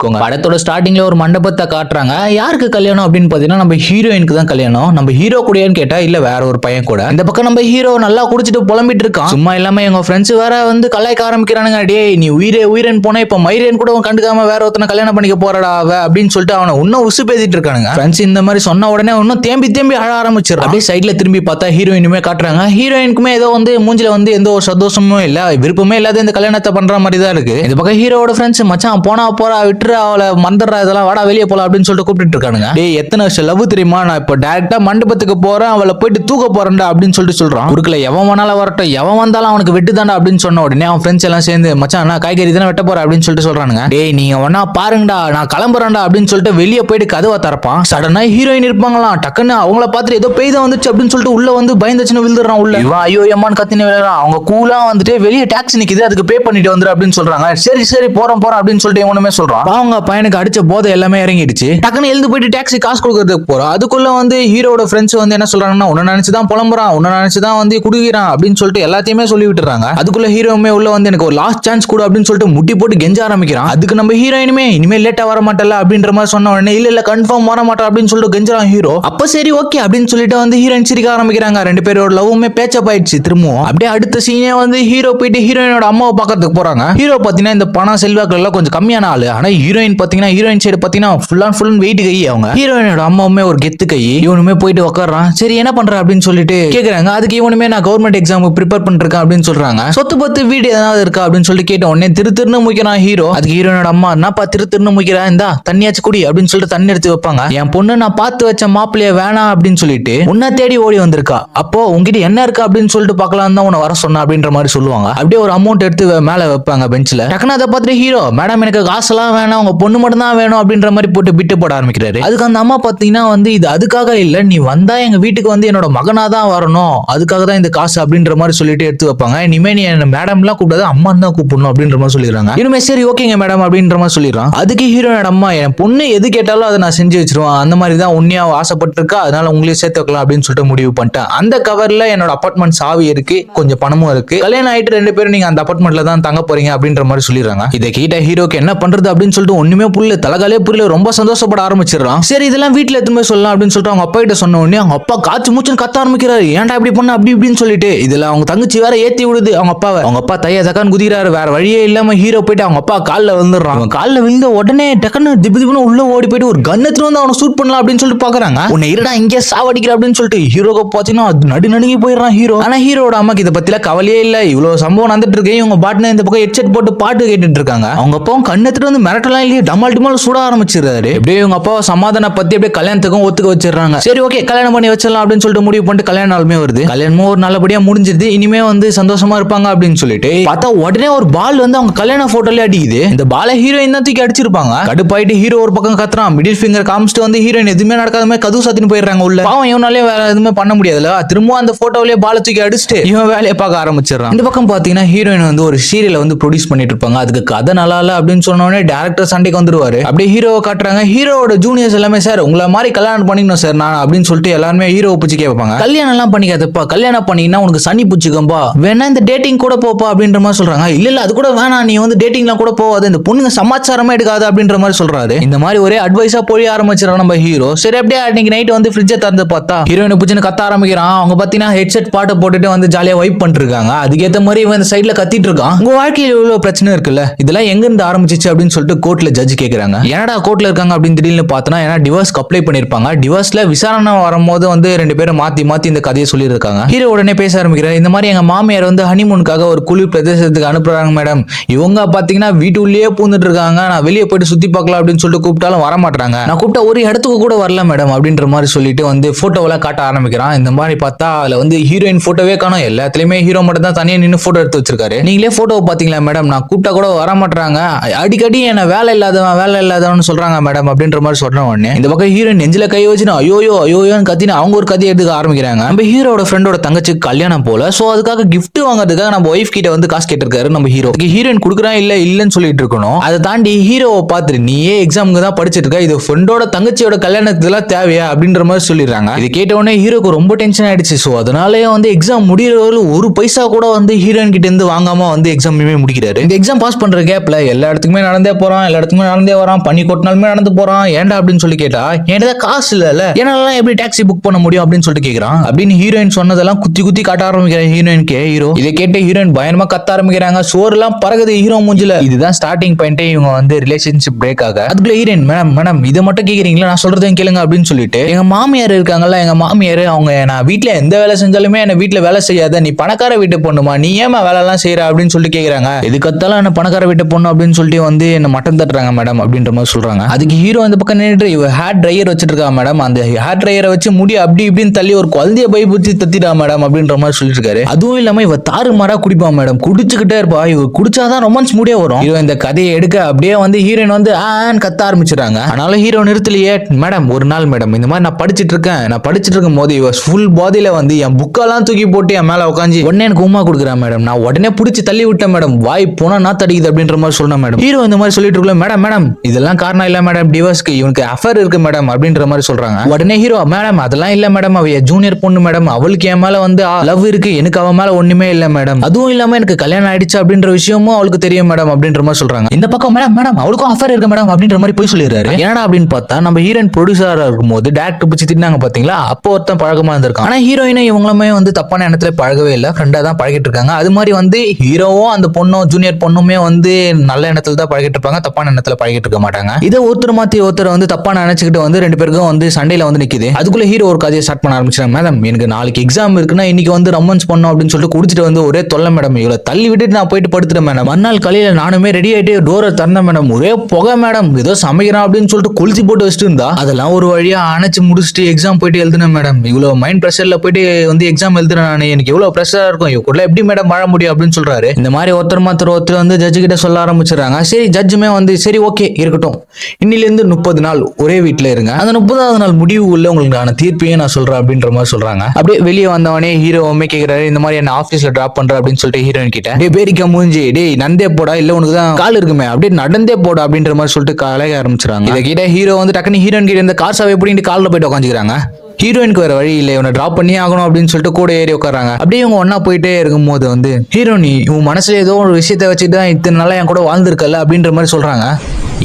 வச்சுக்கோங்க. படத்தோட ஸ்டார்டிங்ல ஒரு மண்டபத்தை காட்டுறாங்க. யாருக்கு கல்யாணம் அப்படின்னு பாத்தீங்கன்னா நம்ம ஹீரோயினுக்கு தான் கல்யாணம். நம்ம ஹீரோ கூடயான்னு கேட்டா இல்ல வேற ஒரு பையன் கூட. இந்த பக்கம் நம்ம ஹீரோ நல்லா குடிச்சிட்டு புலம்பிட்டு இருக்கான். சும்மா இல்லாம எங்க ஃப்ரெண்ட்ஸ் வேற வந்து கலாய்க்க ஆரம்பிக்கிறானுங்க. டே நீ உயிரே உயிரன் போனா இப்ப மயிரன் கூட உன் கண்டுக்காம வேற ஒருத்தனை கல்யாணம் பண்ணிக்க போறடா அவ அப்படின்னு சொல்லிட்டு அவனை இன்னும் உசு பேசிட்டு இருக்கானுங்க. ஃப்ரெண்ட்ஸ் இந்த மாதிரி சொன்ன உடனே இன்னும் தேம்பி தேம்பி அழ ஆரம்பிச்சிடும் அப்படியே சைட்ல திரும்பி பார்த்தா ஹீரோயினுமே காட்டுறாங்க. ஹீரோயினுக்குமே ஏதோ வந்து மூஞ்சில வந்து எந்த ஒரு சந்தோஷமும் இல்ல விருப்பமே இல்லாத இந்த கல்யாணத்தை பண்ற மாதிரி தான் இருக்கு. இந்த பக்கம் ஹீரோட ஃப்ரெண்ட்ஸ் மச்சான் போனா போறா விட்டுரு அவளை மறந்துடுறா இதெல்லாம் வாடா வெளியே போலாம் அப்படின்னு சொல்லிட்டு கூப்பிட்டு இருக்கானுங்க. டேய் எத்தனை வருஷம் லவ் தெரியுமா? நான் இப்போ டேரக்டா மண்டபத்துக்கு போறேன் அவளை போயிட்டு தூக்க போறேன்டா அப்படின்னு சொல்லிட்டு சொல்றான். குறுக்கல எவன் வேணாலும் வரட்டும். எவன் வந்தாலும் அவனுக்கு வெட்டு தாண்டா அப்படின்னு சொன்ன உடனே அவன் ஃப்ரெண்ட்ஸ் எல்லாம் சேர்ந்து மச்சான் நான் காய்கறி தானே வெட்ட போறேன்? அப்படின்னு சொல்லிட்டு சொல்றானுங்க. டேய் நீங்க ஒன்னா பாருங்கடா நான் கிளம்புறேன்டா அப்படின்னு சொல்லிட்டு வெளியே போயிட்டு கதவை திறப்பான். சடனா ஹீரோயின் இருப்பாங்களாம். டக்குன்னு அவங்கள பார்த்துட்டு ஏதோ பெய்தான் வந்துச்சு அப்படின்னு சொல்லிட்டு உள்ள வந்து பயந்துச்சுன்னு விழுந்துடுறான் உள்ள. இவன் ஐயோ எம்மான்னு கத்தினு விழுறான். அவங்க கூலா வந்துட்டு வெளியே டாக்ஸி நிக்குது அதுக்கு பே பண்ணிட்டு வந்துரு அப்படின்னு சொல்றாங்க. சரி சரி போறோம் போறோம் அப்படின்னு சொல்லிட்டு இவனுமே சொல்றான். அவங்க பையனுக்கு அடிச்ச போதை எல்லாமே இறங்கிடுச்சு. டக்குன்னு எழுந்து போயிட்டு டாக்ஸி காசு கொடுக்கறதுக்கு போறோம் அதுக்குள்ள வந்து ஹீரோட ஃப்ரெண்ட்ஸ் வந்து என்ன சொல்றாங்கன்னா உன்ன நினைச்சு தான் புலம்புறான். உன்ன நினைச்சுதான் வந்து குடுக்கிறான். அப்படின்னு சொல்லிட்டு எல்லாத்தையுமே சொல்லி விட்டுறாங்க அதுக்குள்ள ஹீரோவுமே உள்ள வந்து எனக்கு ஒரு லாஸ்ட் சான்ஸ் கொடு அப்படின்னு சொல்லிட்டு முட்டி போட்டு கெஞ்ச ஆரம்பிக்கிறான். அதுக்கு நம்ம ஹீரோயினுமே இனிமே லேட்டா வர மாட்டல அப்படின்ற மாதிரி சொன்ன உடனே இல்ல இல்ல கன்ஃபார்ம் வர மாட்டா அப்படின்னு சொல்லிட்டு கெஞ்சறான் ஹீரோ. அப்ப சரி ஓகே அப்படின்னு சொல்லிட்டு வந்து ஹீரோயின் சிரிக்க ஆரம்பிக்கிறாங்க. ரெண்டு பேரோட லவ்வுமே பேச்சப் ஆயிடுச்சு திரும்பவும். அப்படியே அடுத்த சீனே வந்து ஹீரோ போயிட்டு ஹீரோயினோட அம்மாவை பார்க்கறதுக்கு போறாங்க. ஹீரோ பாத்தீங்கன்னா இந்த பணம் செல்வாக்கள் எல்லாம் கொஞ்சம் கம்மியான ஆளு. ஆனா ஹீரோயின் பாத்தீங்கன்னா ஹீரோயின் சைடு பாத்தீங்கன்னா ஃபுல் அண்ட் ஃபுல் வெயிட் கை அவங்க. ஹீரோயினோட அம்மாவுமே ஒரு கெத்து கை. இவனுமே போயிட்டு உட்காடுறான் சரி என்ன பண்ற அப்படின்னு சொல்லிட்டு கேக்குறாங்க. அதுக்கு இவனுமே நான் கவர்மெண்ட் எக்ஸாமுக்கு ப்ரிப்பேர் பண்ணிருக்கேன் அப்படின்னு சொல்றாங்க. சொத்து பத்து வீடு ஏதாவது இருக்கா அப்படின்னு சொல்லிட்டு கேட்ட உடனே திரு திருன்னு முக்கிறான் ஹீரோ அதுக்கு ஹீரோனோட அம்மா என்னப்பா திரு திருன்னு முக்கிறா இந்தா தண்ணியாச்சு குடி அப்படின்னு சொல்லிட்டு தண்ணி எடுத்து வைப்பாங்க. என் பொண்ணு நான் பார்த்து வச்ச மாப்பிள்ளைய வேணாம் அப்படின்னு சொல்லிட்டு உன்னை தேடி ஓடி வந்திருக்கா. அப்போ உங்ககிட்ட என்ன இருக்கா அப்படின்னு சொல்லிட்டு பார்க்கலாம் தான் உன்னை வர சொன்ன அப்படின்ற மாதிரி சொல்லுவாங்க. அப்படியே ஒரு அமௌண்ட் எடுத்து மேல வைப்பாங்க பெஞ்சில் டக்குனு அதை பார்த்துட்டு ஹீரோ மேடம் எனக்கு காசெல்லாம் வேணாம் அவங்க பொண்ணு மட்டும் தான் வேணும் அப்படின்ற மாதிரி போட்டு பிட்டு போட ஆரம்பிக்கிறாரு. அதுக்கு அந்த அம்மா பார்த்தீங்கன்னா வந்து இது அதுக்காக இல்லை நீ வந்தா எங்க வீட்டுக்கு வந்து என்னோட மகனா தான் வரணும். அதுக்காக தான் இந்த காசு அப்படின்ற மாதிரி சொல்லிட்டு எடுத்து வைப்பாங்க. இனிமே நீ என்ன மேடம்லாம் கூப்பிடாது அம்மா தான் கூப்பிடணும் அப்படின்ற மாதிரி சொல்லிடுறாங்க. இனிமே சரி ஓகேங்க மேடம் அப்படின்ற மாதிரி சொல்லிடுறான். அதுக்கு ஹீரோனோட அம்மா என் பொண்ணு எது கேட்டாலும் அதை நான் செஞ்சு வச்சிருவேன். அந்த மாதிரி தான் உன்னையா ஆசைப்பட்டிருக்கா அதனால உங்களையும் சேர்த்து வைக்கலாம் அப்படின்னு சொல்லிட்டு முடிவு பண்ணிட்டேன். அந்த கவர்ல என்னோட அப்பார்ட்மெண்ட் சாவி இருக்கு கொஞ்சம் பணமும் இருக்கு. கல்யாணம் ஆயிட்டு ரெண்டு பேரும் நீங்க அந்த அப்பார்ட்மெண்ட்ல தான் தங்க போறீங்க அப்படின்ற மாதிரி சொல்லிடுறாங்க. இதை கேட்ட ஹீரோக்கு என்ன பண்றது அப்படின்னு சொல்லிட்டு ஒண்ணுமே புரியல தலகாலே புரியல ரொம்ப சந்தோஷப்பட ஆரம்பிச்சிடறான் சரி இதெல்லாம் வீட்டுல எதுவுமே சொல்லலாம் அப்படின்னு சொல்லிட்டு அவங்க அப்பா கிட்ட சொன்ன உடனே அவங்க அப்பா காச்சு மூச்சுன்னு கத்த ஆரம்பிக்கிறாரு. ஏன்டா இப்படி பண்ண? அப்படி இப்படின்னு சொல்லிட்டு இதுல அவங்க தங்கச்சி வேற ஏத்தி விடுது அவங்க அப்பாவை. அவங்க அப்பா தைய தக்கான்னு குதிக்கிறாரு. வேற வழியே இல்லாம ஹீரோ போயிட்டு அவங்க அப்பா கால்ல விழுந்துடுறான். அவன் கால்ல விழுந்த உடனே டக்குன்னு திப்பு திப்புன்னு உள்ள ஓடி போயிட்டு ஒரு கன்னத்துல வந்து அவனை சூட் பண்ணலாம் அப்படின்னு சொல்லிட்டு பாக்குறாங்க. உன்னை இருடா இங்கே சாவடிக்கிற அப்படின்னு சொல்லிட்டு ஹீரோக்கு பாத்தீங்கன்னா நடு நடுங்கி போயிடுறான் ஹீரோ ஆனா ஹீரோட அம்மாக்கு இதை பத்தில கவலையே இல்ல. இவ்வளவு சம்பவம் நடந்துட்டு இருக்கு. இவங்க பாட்டுன்னு இந்த பக்கம் ஹெட்செட் போட்டு பாட்டு கேட்டுட்டு இருக்காங்க. அவங்க அப்பாவும் கண்ணத்துல வந்து மிரட்டலாம் இல்லையே டமால் டிமால் சுட ஆரம்பிச்சிடுறாரு எப்படியே இவங்க அப்பாவை சமாதான பத்தி அப்படியே கல்யாணத்துக்கும் ஒத்துக்க வச்சிடறாங்க? சரி ஓகே கல்யாணம் பண்ணி வச்சிடலாம் அப்படின்னு சொல்லிட்டு முடிவு பண்ணிட்டு கல்யாண நாளுமே வருது. கல்யாணமும் ஒரு நல்லபடியா முடிஞ்சிருது. இனிமே வந்து சந்தோஷமா இருப்பாங்க அப்படின்னு சொல்லிட்டு பார்த்தா உடனே ஒரு பால் வந்து அவங்க கல்யாண போட்டோல அடிக்குது. இந்த பாலை ஹீரோயின் தான் தூக்கி அடிச்சிருப்பாங்க. கடுப்பாயிட்டு ஹீரோ ஒரு பக்கம் கத்துறான். மிடில் ஃபிங்கர் காமிச்சிட்டு வந்து ஹீரோயின் எதுவுமே நடக்காத மாதிரி கதவு சாத்தின்னு போயிடுறாங்க உள்ள. பாவம் இவனாலே வேற எதுவுமே பண்ண முடியாதுல திரும்ப அந்த போட்டோலயே பாலை தூக்கி அடிச்சுட்டு இவன் வேலையை பார்க்க ஆரம்பிச்சிடறான். இந்த பக்கம் பாத்தீங்கன்னா ஹீரோயின் வந்து ஒரு சீரியலை வந்து ப்ரொடியூஸ் பண்ணிட்டு இருப்பாங்க. அதுக்கு கதை நல்லா இல்ல அப்படின்னு சொன்னோடனே டேரக்டர் டேரக்டர் சண்டைக்கு வந்துருவாரு. அப்படியே ஹீரோவை காட்டுறாங்க. ஹீரோவோட ஜூனியர்ஸ் எல்லாமே சார் உங்களை மாதிரி கல்யாணம் பண்ணிக்கணும் சார் நான் அப்படின்னு சொல்லிட்டு எல்லாருமே ஹீரோ பிடிச்சி கேட்பாங்க. கல்யாணம் எல்லாம் பண்ணிக்காதப்பா. கல்யாணம் பண்ணினா உனக்கு சனி பிடிச்சிக்கம்பா. வேணா இந்த டேட்டிங் கூட போப்பா அப்படின்ற மாதிரி சொல்றாங்க. இல்ல இல்ல அது கூட வேணாம். நீ வந்து டேட்டிங்லாம் கூட போகாது இந்த பொண்ணுங்க சமாச்சாரமா எடுக்காது அப்படின்ற மாதிரி சொல்றாரு. இந்த மாதிரி ஒரே அட்வைஸா போய் ஆரம்பிச்சிடறான் நம்ம ஹீரோ சரி அப்படியே அன்னைக்கு நைட் வந்து ஃப்ரிட்ஜை திறந்து பார்த்தா ஹீரோயினை பிடிச்சின்னு கத்த ஆரம்பிக்கிறான். அவங்க பாத்தீங்கன்னா ஹெட்செட் பாட்டை போட்டுட்டு வந்து ஜாலியா வைப் பண்ணிருக்காங்க. அதுக்கேற்ற அதுக்கேத்த மாதிரி இவன் இந்த சைட்ல கத்திட்டு இருக்கான். உங்க வாழ்க்கையில் இவ்வளவு பிரச்சனை இருக்குல்ல? இதெல்லாம் எங்க இருந்து ஆரம்பிச்சிச்சு அப்படின்னு சொல்லிட்டு கோர்ட்ல ஜட்ஜ் கேக்குறாங்க. என்னடா கோர்ட்ல இருக்காங்க அப்படின்னு திடீர்னு பார்த்தோன்னா ஏன்னா டிவோர்ஸ்க்கு அப்ளை பண்ணிருப்பாங்க. டிவோர்ஸ்ல விசாரணை வரும்போது வந்து ரெண்டு பேரும் மாத்தி மாத்தி இந்த கதையை சொல்லியிருக்காங்க. ஹீரோ உடனே பேச ஆரம்பிக்கிறார். இந்த மாதிரி எங்க மாமியார் வந்து ஹனிமூனுக்காக ஒரு குழு பிரதேசத்துக்கு அனுப்புறாங்க மேடம். இவங்க பாத்தீங்கன்னா வீட்டுக்குள்ளேயே பூந்துட்டு இருக்காங்க. நான் வெளியே போயிட்டு சுத்தி பார்க்கலாம் அப்படின்னு சொல்லிட்டு கூப்பிட்டாலும் வர மாட்டாங்க நான் கூப்பிட்டா ஒரு இடத்துக்கு கூட வரல மேடம் அப்படின்ற மாதிரி சொல்லிட்டு வந்து போட்டோவெல்லாம் காட்ட ஆரம்பிக்கிறான். இந்த மாதிரி பார்த்தா அதுல வந்து ஹீரோயின் போட்டோவே காணும். எல்லாத்துலயுமே ஹீரோ மட்டும் தான் தனியாக நின்று போட்டோ எடுத்து வச்சிருக்காரு. நீங்களே போட்டோ பாத்தீங்களா மேடம்? நான் கூப்பிட்டா கூட வர மாட்டாங்க அடிக்கடி என்ன வேலை இல்லாதவன் வேலை இல்லாதவன் சொல்றாங்க மேடம் அப்படின்ற மாதிரி சொல்ற உடனே இந்த பக்கம் ஹீரோயின் நெஞ்சில கை வச்சுனா ஐயோயோ ஐயோயோன்னு கத்தின்னு அவங்க ஒரு கதையை எடுத்துக்க ஆரம்பிக்கிறாங்க. நம்ம ஹீரோட ஃப்ரெண்டோட தங்கச்சிக்கு கல்யாணம் போல சோ அதுக்காக கிஃப்ட் வாங்குறதுக்காக நம்ம ஒய்ஃப் கிட்ட வந்து காசு கேட்டிருக்காரு நம்ம ஹீரோ ஹீரோயின் கொடுக்குறான் இல்ல இல்லன்னு சொல்லிட்டு இருக்கணும். அதை தாண்டி ஹீரோவை பார்த்துட்டு நீயே எக்ஸாமுக்கு தான் படிச்சிட்டு இருக்க இது ஃப்ரெண்டோட தங்கச்சியோட கல்யாணத்துலாம் தேவையா? அப்படின்ற மாதிரி சொல்லிடுறாங்க. இது கேட்ட உடனே ஹீரோக்கு ரொம்ப டென்ஷன் ஆயிடுச்சு. ஸோ அதனாலே வந்து எக்ஸாம் முடியறவர்கள் ஒரு பைசா கூட வந்து ஹீரோயின் கிட்ட இருந்து வாங்காம வந்து எக்ஸாமுமே முடிக்கிறாரு. இந்த எக்ஸாம் பாஸ் பண்ற கேப்ல எல்லா இடத்துக்குமே நடந்தே போறான் எல்லா இடத்துக்குமே நடந்தே வரான். பண்ணி கொட்டினாலுமே நடந்து போறான். ஏன்டா அப்படின்னு சொல்லி கேட்டா என்கிட்ட காசு இல்ல என்னால எப்படி டாக்ஸி புக் பண்ண முடியும்? அப்படின்னு சொல்லிட்டு கேக்குறான். அப்படின்னு ஹீரோயின் சொன்னதெல்லாம் குத்தி குத்தி காட்ட ஆரம்பிக்கிறேன் ஹீரோயின்கே ஹீரோ இதை கேட்டு ஹீரோயின் பயமா கத்த ஆரம்பிக்கிறாங்க. சோறு எல்லாம் பறகுது ஹீரோ மூஞ்சில. இதுதான் ஸ்டார்டிங் பாயிண்டே இவங்க வந்து ரிலேஷன்ஷிப் பிரேக் ஆக. அதுக்குள்ள ஹீரோயின் மேடம் மேடம் இதை மட்டும் கேக்குறீங்களா? நான் சொல்றதையும் கேளுங்க அப்படின்னு சொல்லிட்டு எங்க மாமியார் இருக்காங்கல்ல எங்க மாமியார் அவங்க நான் வீட்டுல எந்த வேலை செஞ்சாலுமே என்ன வீட்டுல வேலை செய்யாத. நீ பணக்கார வீட்டு பொண்ணுமா? நீ ஏமா வேலை எல்லாம் செய்யற அப்படின்னு சொல்லிட்டு கேக்குறாங்க. எதுக்கத்தாலும் என்ன பணக்கார வீட்டு பொண்ணு? அப்படின்னு சொல்லிட்டு வந்து என்ன மட்டன் தட்டுறாங்க மேடம் அப்படின்ற மாதிரி சொல்றாங்க. அதுக்கு ஹீரோ அந்த பக்கம் நின்றுட்டு ஹேர் ட்ரையர் வச்சுட்டு இருக்கா மேடம் அந்த ஹேர் ட்ரையரை வச்சு முடி அப்படி இப்படின்னு தள்ளி ஒரு குழந்தைய பை புத்தி தத்திடா மேடம் அப்படின்ற மாதிரி சொல்லிட்டு இருக்காரு அதுவும் இல்லாம இவ தாறு மாறா குடிப்பா மேடம் குடிச்சுக்கிட்டே இருப்பா. இவ குடிச்சாதான் ரொமான்ஸ் முடிய வரும். ஹீரோ இந்த கதையை எடுக்க அப்படியே வந்து ஹீரோயின் வந்து ஆன் கத்த ஆரம்பிச்சிடுறாங்க. அதனால ஹீரோ நிறுத்தலையே. மேடம் ஒரு நாள் மேடம் இந்த மாதிரி நான் படிச்சிட்டு இருக்கேன் நான் படிச்சிட்டு இருக்கும் போது இவ ஃபுல் பாதியில வந்து என் புக்கெல்லாம் தூக்கி போட்டு என் மேல உட்காந்து உடனே எனக்கு உமா கொடுக்குறேன் மேடம் நான் உடனே பிடிச்சி தள்ளி விட்டேன் மேடம் வாய் போனா நான் தடிக்குது அப்படின்ற மாதிரி சொன்னேன் மேடம் ஹீரோ இந்த மாதிரி சொல்லிட்டு சொல்ல மேடம் மேடம் இதெல்லாம் காரணம் இல்ல மேடம் டிவோர்ஸ்க்கு இவனுக்கு அஃபர் இருக்கு மேடம் அப்படின்ற மாதிரி சொல்றாங்க. உடனே ஹீரோ மேடம் அதெல்லாம் இல்ல மேடம் அவ ஜூனியர் பொண்ணு மேடம் அவளுக்கு என் மேல வந்து லவ் இருக்கு. எனக்கு அவன் மேல ஒண்ணுமே இல்ல மேடம் அதுவும் இல்லாம எனக்கு கல்யாணம் ஆயிடுச்சு அப்படின்ற விஷயமும் அவளுக்கு தெரியும் மேடம் அப்படின்ற மாதிரி சொல்றாங்க. இந்த பக்கம் மேடம் மேடம் அவளுக்கும் அஃபர் இருக்கு மேடம் அப்படின்ற மாதிரி போய் சொல்லிடுறாரு. ஏன்னா அப்படின்னு பார்த்தா நம்ம ஹீரோயின் ப்ரொடியூசரா இருக்கும்போது டேரக்டர் பிடிச்சி திட்டினாங்க பாத்தீங்களா? அப்போ ஒருத்தன் பழக்கமா இருந்திருக்கான். ஆனா ஹீரோயினை இவங்களுமே வந்து தப்பான இடத்துல பழகவே இல்லை. ஃப்ரெண்டா தான் பழகிட்டு இருக்காங்க. அது மாதிரி வந்து ஹீரோவும் அந்த பொண்ணும் ஜூனியர் பொண்ணுமே வந்து நல்ல இடத்துல தான் பழகிட்டு இருப்பாங்க. தப்பான எண்ணத்துல பழகிட்டு இருக்க மாட்டாங்க. இதை ஒருத்தர் மாத்தி ஒருத்தர் வந்து தப்பா நினைச்சுக்கிட்டு வந்து ரெண்டு பேருக்கும் வந்து சண்டையில வந்து நிக்குது. அதுக்குள்ள ஹீரோ ஒரு கதையை ஸ்டார்ட் பண்ண ஆரம்பிச்சாங்க மேடம் எனக்கு நாளைக்கு எக்ஸாம் இருக்குன்னா இன்னைக்கு வந்து ரம்மன்ஸ் பண்ணோம் அப்படின்னு சொல்லிட்டு குடிச்சிட்டு வந்து ஒரே தொல்லை மேடம் இவ்வளவு தள்ளி விட்டுட்டு நான் போயிட்டு படுத்துட்டேன் மேடம் மறுநாள் காலையில நானுமே ரெடி ஆயிட்டு டோரை திறந்தேன் மேடம் ஒரே புகை மேடம் ஏதோ சமைக்கிறான் அப்படின்னு சொல்லிட்டு குளிச்சு போட்டு வச்சுட்டு இருந்தா அதெல்லாம் ஒரு வழியா அணைச்சு முடிச்சுட்டு எக்ஸாம் போயிட்டு எழுதுனேன் மேடம் இவ்வளவு மைண்ட் ப்ரெஷர்ல போயிட்டு வந்து எக்ஸாம் எழுதுறேன் நான். எனக்கு எவ்வளவு ப்ரெஷரா இருக்கும்? இவக்குள்ள எப்படி மேடம் வாழ முடியும் அப்படின்னு சொல்றாரு. இந்த மாதிரி ஒருத்தர் மாத்திர ஒருத்தர் வந்து ஜட்ஜு கிட்ட சொல்ல ஆரம்பிச்சிடுறாங்க. சரி ஜட்ஜுமே வந்து சரி ஓகே இருக்கட்டும். இன்னிலேருந்து முப்பது நாள் ஒரே வீட்டில் இருங்க. அந்த முப்பதாவது நாள் முடிவு உள்ள உங்களுக்கான தீர்ப்பையும் நான் சொல்றேன் அப்படின்ற மாதிரி சொல்றாங்க. அப்படியே வெளியே வந்தவனே ஹீரோவுமே கேட்குறாரு இந்த மாதிரி என்ன ஆஃபீஸில் ட்ராப் பண்ணுற அப்படின்னு சொல்லிட்டு ஹீரோயின் கிட்ட டே பேரிக்கா மூஞ்சி டேய் நந்தே போடா இல்லை உனக்கு தான் கால் இருக்குமே அப்படியே நடந்தே போடா அப்படின்ற மாதிரி சொல்லிட்டு கலைய ஆரம்பிச்சிருக்காங்க இதை கிட்ட ஹீரோ வந்து டக்குன்னு ஹீரோயின் கிட்ட இந்த கார் சாவை எப்படின்ட்டு காலில் போயிட்டு உட்காந்துக்கிறாங்க ஹீரோயினுக்கு வேற வழி இல்லை. இவனை டிராப் பண்ணி ஆகணும் அப்படின்னு சொல்லிட்டு கூட ஏறி உட்காராங்க அப்படியே இவங்க ஒன்னா போயிட்டே இருக்கும்போது வந்து ஹீரோனி உன் மனசுல ஏதோ ஒரு விஷயத்த வச்சுட்டு தான் இத்தனை நாளா என் கூட வாழ்ந்திருக்கல அப்படின்ற மாதிரி சொல்றாங்க.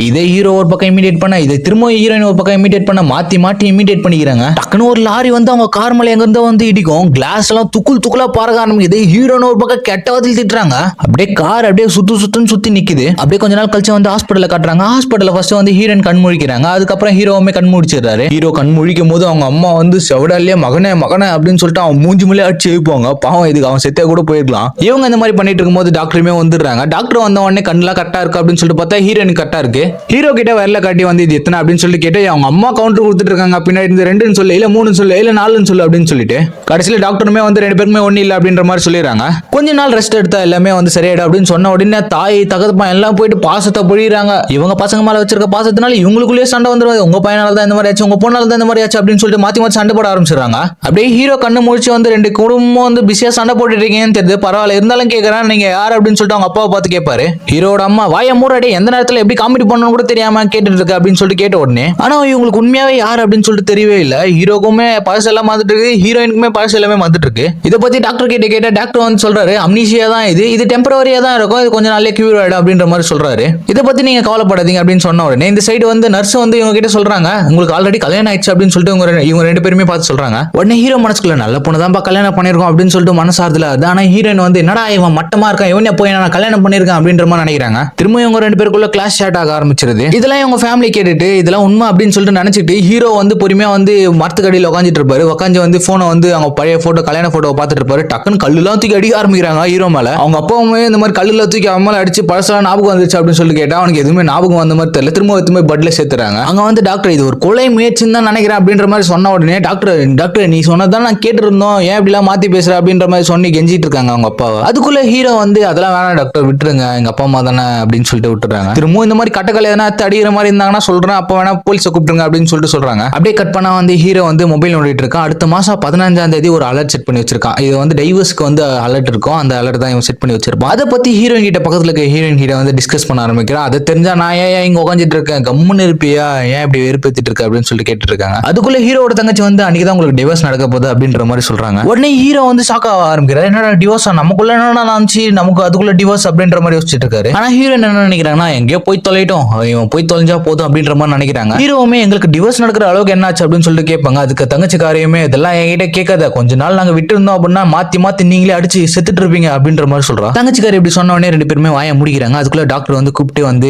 இதே ஹீரோ ஒரு பக்கம் இமிடியேட் பண்ண இதை திரும்ப ஹீரோயின் ஒரு பக்கம் இமிடியேட் பண்ண மாத்தி மாத்தி இமிடியேட் பண்ணிக்கிறாங்க. டக்குன்னு ஒரு லாரி வந்து அவங்க கார் மேலே எங்க இருந்தோ வந்து இடிக்கும். கிளாஸ் எல்லாம் துக்குள் துக்குலா பறக்க இதே ஹீரோன்னு ஒரு பக்கம் கெட்ட வதில் திட்டுறாங்க. அப்படியே கார் அப்படியே சுத்து சுத்துன்னு சுத்தி நிக்குது. அப்படியே கொஞ்ச நாள் கழிச்சு வந்து ஹாஸ்பிட்டல்ல காட்டுறாங்க. ஹாஸ்பிட்டலில் ஃபர்ஸ்ட் வந்து ஹீரோயின் கண் முழிக்கிறாங்க அதுக்கப்புறம் ஹீரோவுமே கண் முழிச்சிடுறாரு ஹீரோ கண் முழிக்கும் போது அவங்க அம்மா வந்து செவடாலே மகனே மகனே அப்படின்னு சொல்லிட்டு அவன் மூஞ்சி மேலே அடிச்சு வைப்பாங்க பாவம் இதுக்கு அவன் செத்தே கூட போயிருக்கலாம். இவங்க இந்த மாதிரி பண்ணிட்டு இருக்கும்போது டாக்டருமே வந்துடுறாங்க. டாக்டர் வந்த உடனே கண்ணெல்லாம் கரெக்டா இருக்கு அப்படின்னு சொல்லிட்டு பார்த்தா ஹீரோயின் கரெக்டா இருக்கு. ஹீரோ கிட்ட வரல காட்டி வந்து இது எத்தனை அப்படின்னு சொல்லி கேட்டு அவங்க அம்மா கவுண்டர் கொடுத்துட்டு இருக்காங்க. பின்னாடி இந்த ரெண்டுன்னு சொல்லு இல்ல மூணுன்னு சொல்லு இல்ல நாலுன்னு சொல்லு அப்படின்னு சொல்லிட்டு கடைசியில டாக்டருமே வந்து ரெண்டு பேருக்குமே ஒண்ணு இல்ல அப்படின்ற மாதிரி சொல்லிடுறாங்க. கொஞ்ச நாள் ரெஸ்ட் எடுத்தா எல்லாமே வந்து சரியாயிடும் அப்படின்னு சொன்ன உடனே தாய் தகப்பா எல்லாம் போயிட்டு பாசத்தை பொழியிறாங்க. இவங்க பசங்க மேல வச்சிருக்க பாசத்தினால இவங்களுக்குள்ளேயே சண்டை வந்துருவாங்க உங்க பையனால தான் இந்த மாதிரி ஆச்சு உங்க பொண்ணால தான் இந்த மாதிரி ஆச்சு அப்படின்னு சொல்லிட்டு மாத்தி மாத்தி சண்டை போட ஆரம்பிச்சிடுறாங்க. அப்படியே ஹீரோ கண்ணு முடிச்சு வந்து ரெண்டு குடும்பம் வந்து பிஸியா சண்டை போட்டுட்டு இருக்கீங்கன்னு தெரியுது. பரவாயில்ல இருந்தாலும் கேட்கறேன் நீங்க யார் அப்படின்னு சொல்லிட்டு அவங்க அப்பாவை பார்த்து கேட்பாரு. ஹீரோட அம்மா வாய மூடாடி எந்த நேரத்துல எப்படி காமெடி பண்ணணும் கூட தெரியாம கேட்டுட்டு இருக்க அப்படின்னு சொல்லிட்டு கேட்ட உடனே ஆனா இவங்களுக்கு உண்மையாவே யார்? அப்படின்னு சொல்லிட்டு தெரியவே இல்ல. ஹீரோக்குமே பழசு எல்லாம் வந்துட்டு இருக்கு ஹீரோயினுக்குமே பழசு எல்லாமே வந்துட்டு இருக்கு. இதை பத்தி டாக்டர் கிட்ட கேட்ட டாக்டர் வந்து சொல்றாரு அம்னிஷியா தான் இது. இது டெம்பரவரியா தான் இருக்கும். இது கொஞ்சம் நாளே கியூர் ஆயிடும் அப்படின்ற மாதிரி சொல்றாரு. இதை பத்தி நீங்க கவலைப்படாதீங்க அப்படின்னு சொன்ன உடனே இந்த சைடு வந்து நர்ஸ் வந்து இவங்க கிட்ட சொல்றாங்க உங்களுக்கு ஆல்ரெடி கல்யாணம் ஆயிடுச்சு அப்படின்னு சொல்லிட்டு இவங்க ரெண்டு- இவங்க ரெண்டு பேருமே பார்த்து சொல்றாங்க. உடனே ஹீரோ மனசுக்குள்ள நல்ல பொண்ணு தான்ப்பா கல்யாணம் பண்ணிருக்கோம் அப்படின்னு சொல்லிட்டு மனசார்த்துல அது ஆனா ஹீரோயின் வந்து என்னடா இவன் மட்டமா இருக்கான் இவனே போய் நான் கல்யாணம் பண்ணிருக்கேன் அப்படின்ற மாதிரி நினைக்கிறாங்க. திரும்ப இவங்க ரெண்டு பேருக்குள்ள கிளாஸ் ஷாட் ஆக ஆரம்பிச்சிருது. இதெல்லாம் இவங்க ஃபேமிலி கேட்டுட்டு இதெல்லாம் உண்மை அப்படின்னு சொல்லிட்டு நினைச்சிட்டு ஹீரோ வந்து பொறுமையா வந்து மரத்துக்கடியில் உட்காந்துட்டு இருப்பாரு. உட்காந்து வந்து போனை வந்து அவங்க பழைய போட்டோ கல்யாண போட்டோ பார்த்துட்டு இருப்பாரு. டக்குன்னு கல்லுலாம் தூக்கி அடிக்க ஆரம்பிக்கிறாங்க ஹீரோ மேல. அவங்க அப்பாவுமே இந்த மாதிரி கல்லுல தூக்கி அவன் மேல அடிச்சு பழசெல்லாம் ஞாபகம் வந்துச்சு அப்படின்னு சொல்லி கேட்டா அவனுக்கு எதுவுமே ஞாபகம் வந்த மாதிரி தெரியல. திரும்ப எதுவுமே பட்ல சேர்த்துறாங்க. அங்க வந்து டாக்டர் இது ஒரு கொலை முயற்சின்னு தான் நினைக்கிறேன் அப்படின்ற மாதிரி சொன்ன உடனே டாக்டர் டாக்டர் நீ சொன்னதான் நான் கேட்டிருந்தோம். ஏன் இப்படிலாம் மாத்தி பேசுற அப்படின்ற மாதிரி சொல்லி கெஞ்சிட்டு இருக்காங்க அவங்க அப்பாவை. அதுக்குள்ள ஹீரோ வந்து அதெல்லாம் வேணாம் டாக்டர் விட்டுருங்க. எங்க அப்பா அம்மா தானே அப்படின்னு சொல்லிட்டு விட்டுறாங்க. திரும்பவும் இந்த மாதிரி கட்டக்கலை எதனா எடுத்து மாதிரி இருந்தாங்கன்னா சொல்றேன் அப்போ வேணா போலீஸை கூப்பிட்டுருங்க அப்படின்னு சொல்லிட்டு சொல்றாங்க. அப்படியே கட் பண்ணா வந்து ஹீரோ வந்து மொபைல் நோண்டிட்டு இருக்கான். அடுத்த மாசம் பதினஞ்சாம் தேதி ஒரு அலர்ட் செட் பண்ணி வச்சிருக்கான். இது வந்து டைவர்ஸ்க்கு வந்து அலர்ட் இருக்கும். அந்த அலர்ட் தான் இவன் செட் பண்ணி வச்சிருப்பான். அதை பத்தி ஹீரோயின் கிட்ட பக்கத்துல இருக்க ஹீரோயின் கிட்ட வந்து டிஸ்கஸ் பண்ண ஆரம்பிக்கிறான். அதை தெரிஞ்சா நான் ஏன் இங்க உட்காந்துட்டு இருக்கேன்? கம்முன்னு இருப்பியா? ஏன் இப்படி வெறுப்பேத்திட்டு இருக்க? அப்படின்னு சொல்லிட்டு கேட்டுட்டு இருக்காங்க அதுக்குள்ள ஹீரோட தங்கச்சி வந்து அன்னைக்கு தான் உங்களுக்கு டிவோர்ஸ் நடக்க போகுது அப்படின்ற மாதிரி சொல்றாங்க. உடனே ஹீரோ வந்து ஷாக் ஆக ஆரம்பிக்கிறார். என்னடா டிவோர்ஸ் நமக்குள்ள என்னன்னா நடந்துச்சு? நமக்கு அதுக்குள்ள டிவோர்ஸ் அப்படின்ற மாதிரி யோசிச்சுட்டு இருக்காரு. ஆனா ஹீரோ என்ன நினைக்கிறாங்கன்னா எங்கேயோ போய் தொலைட்டோம் இவன் போய் தொலைஞ்சா போதும் அப்படின்ற மாதிரி நினைக்கிறாங்க. ஹீரோவுமே எங்களுக்கு டிவோர்ஸ் நடக்கிற அளவுக்கு என்னாச்சு அப்படின்னு சொல்லிட்டு கேட்பாங்க. அதுக்கு தங்கச்சிக்காரையுமே இதெல்லாம் என்கிட்ட கேட்காத. கொஞ்ச நாள் நாங்க விட்டு இருந்தோம் அப்படின்னா மாத்தி மாத்தி நீங்களே அடிச்சு செத்துட்டு இருப்பீங்க அப்படின்ற மாதிரி சொல்றா. தங்கச்சிக்காரி இப்படி சொன்ன உடனே ரெண்டு பேருமே வாய முடிக்கிறாங்க. அதுக்குள்ள டாக்டர் வந்து கூப்பிட்டு வந்து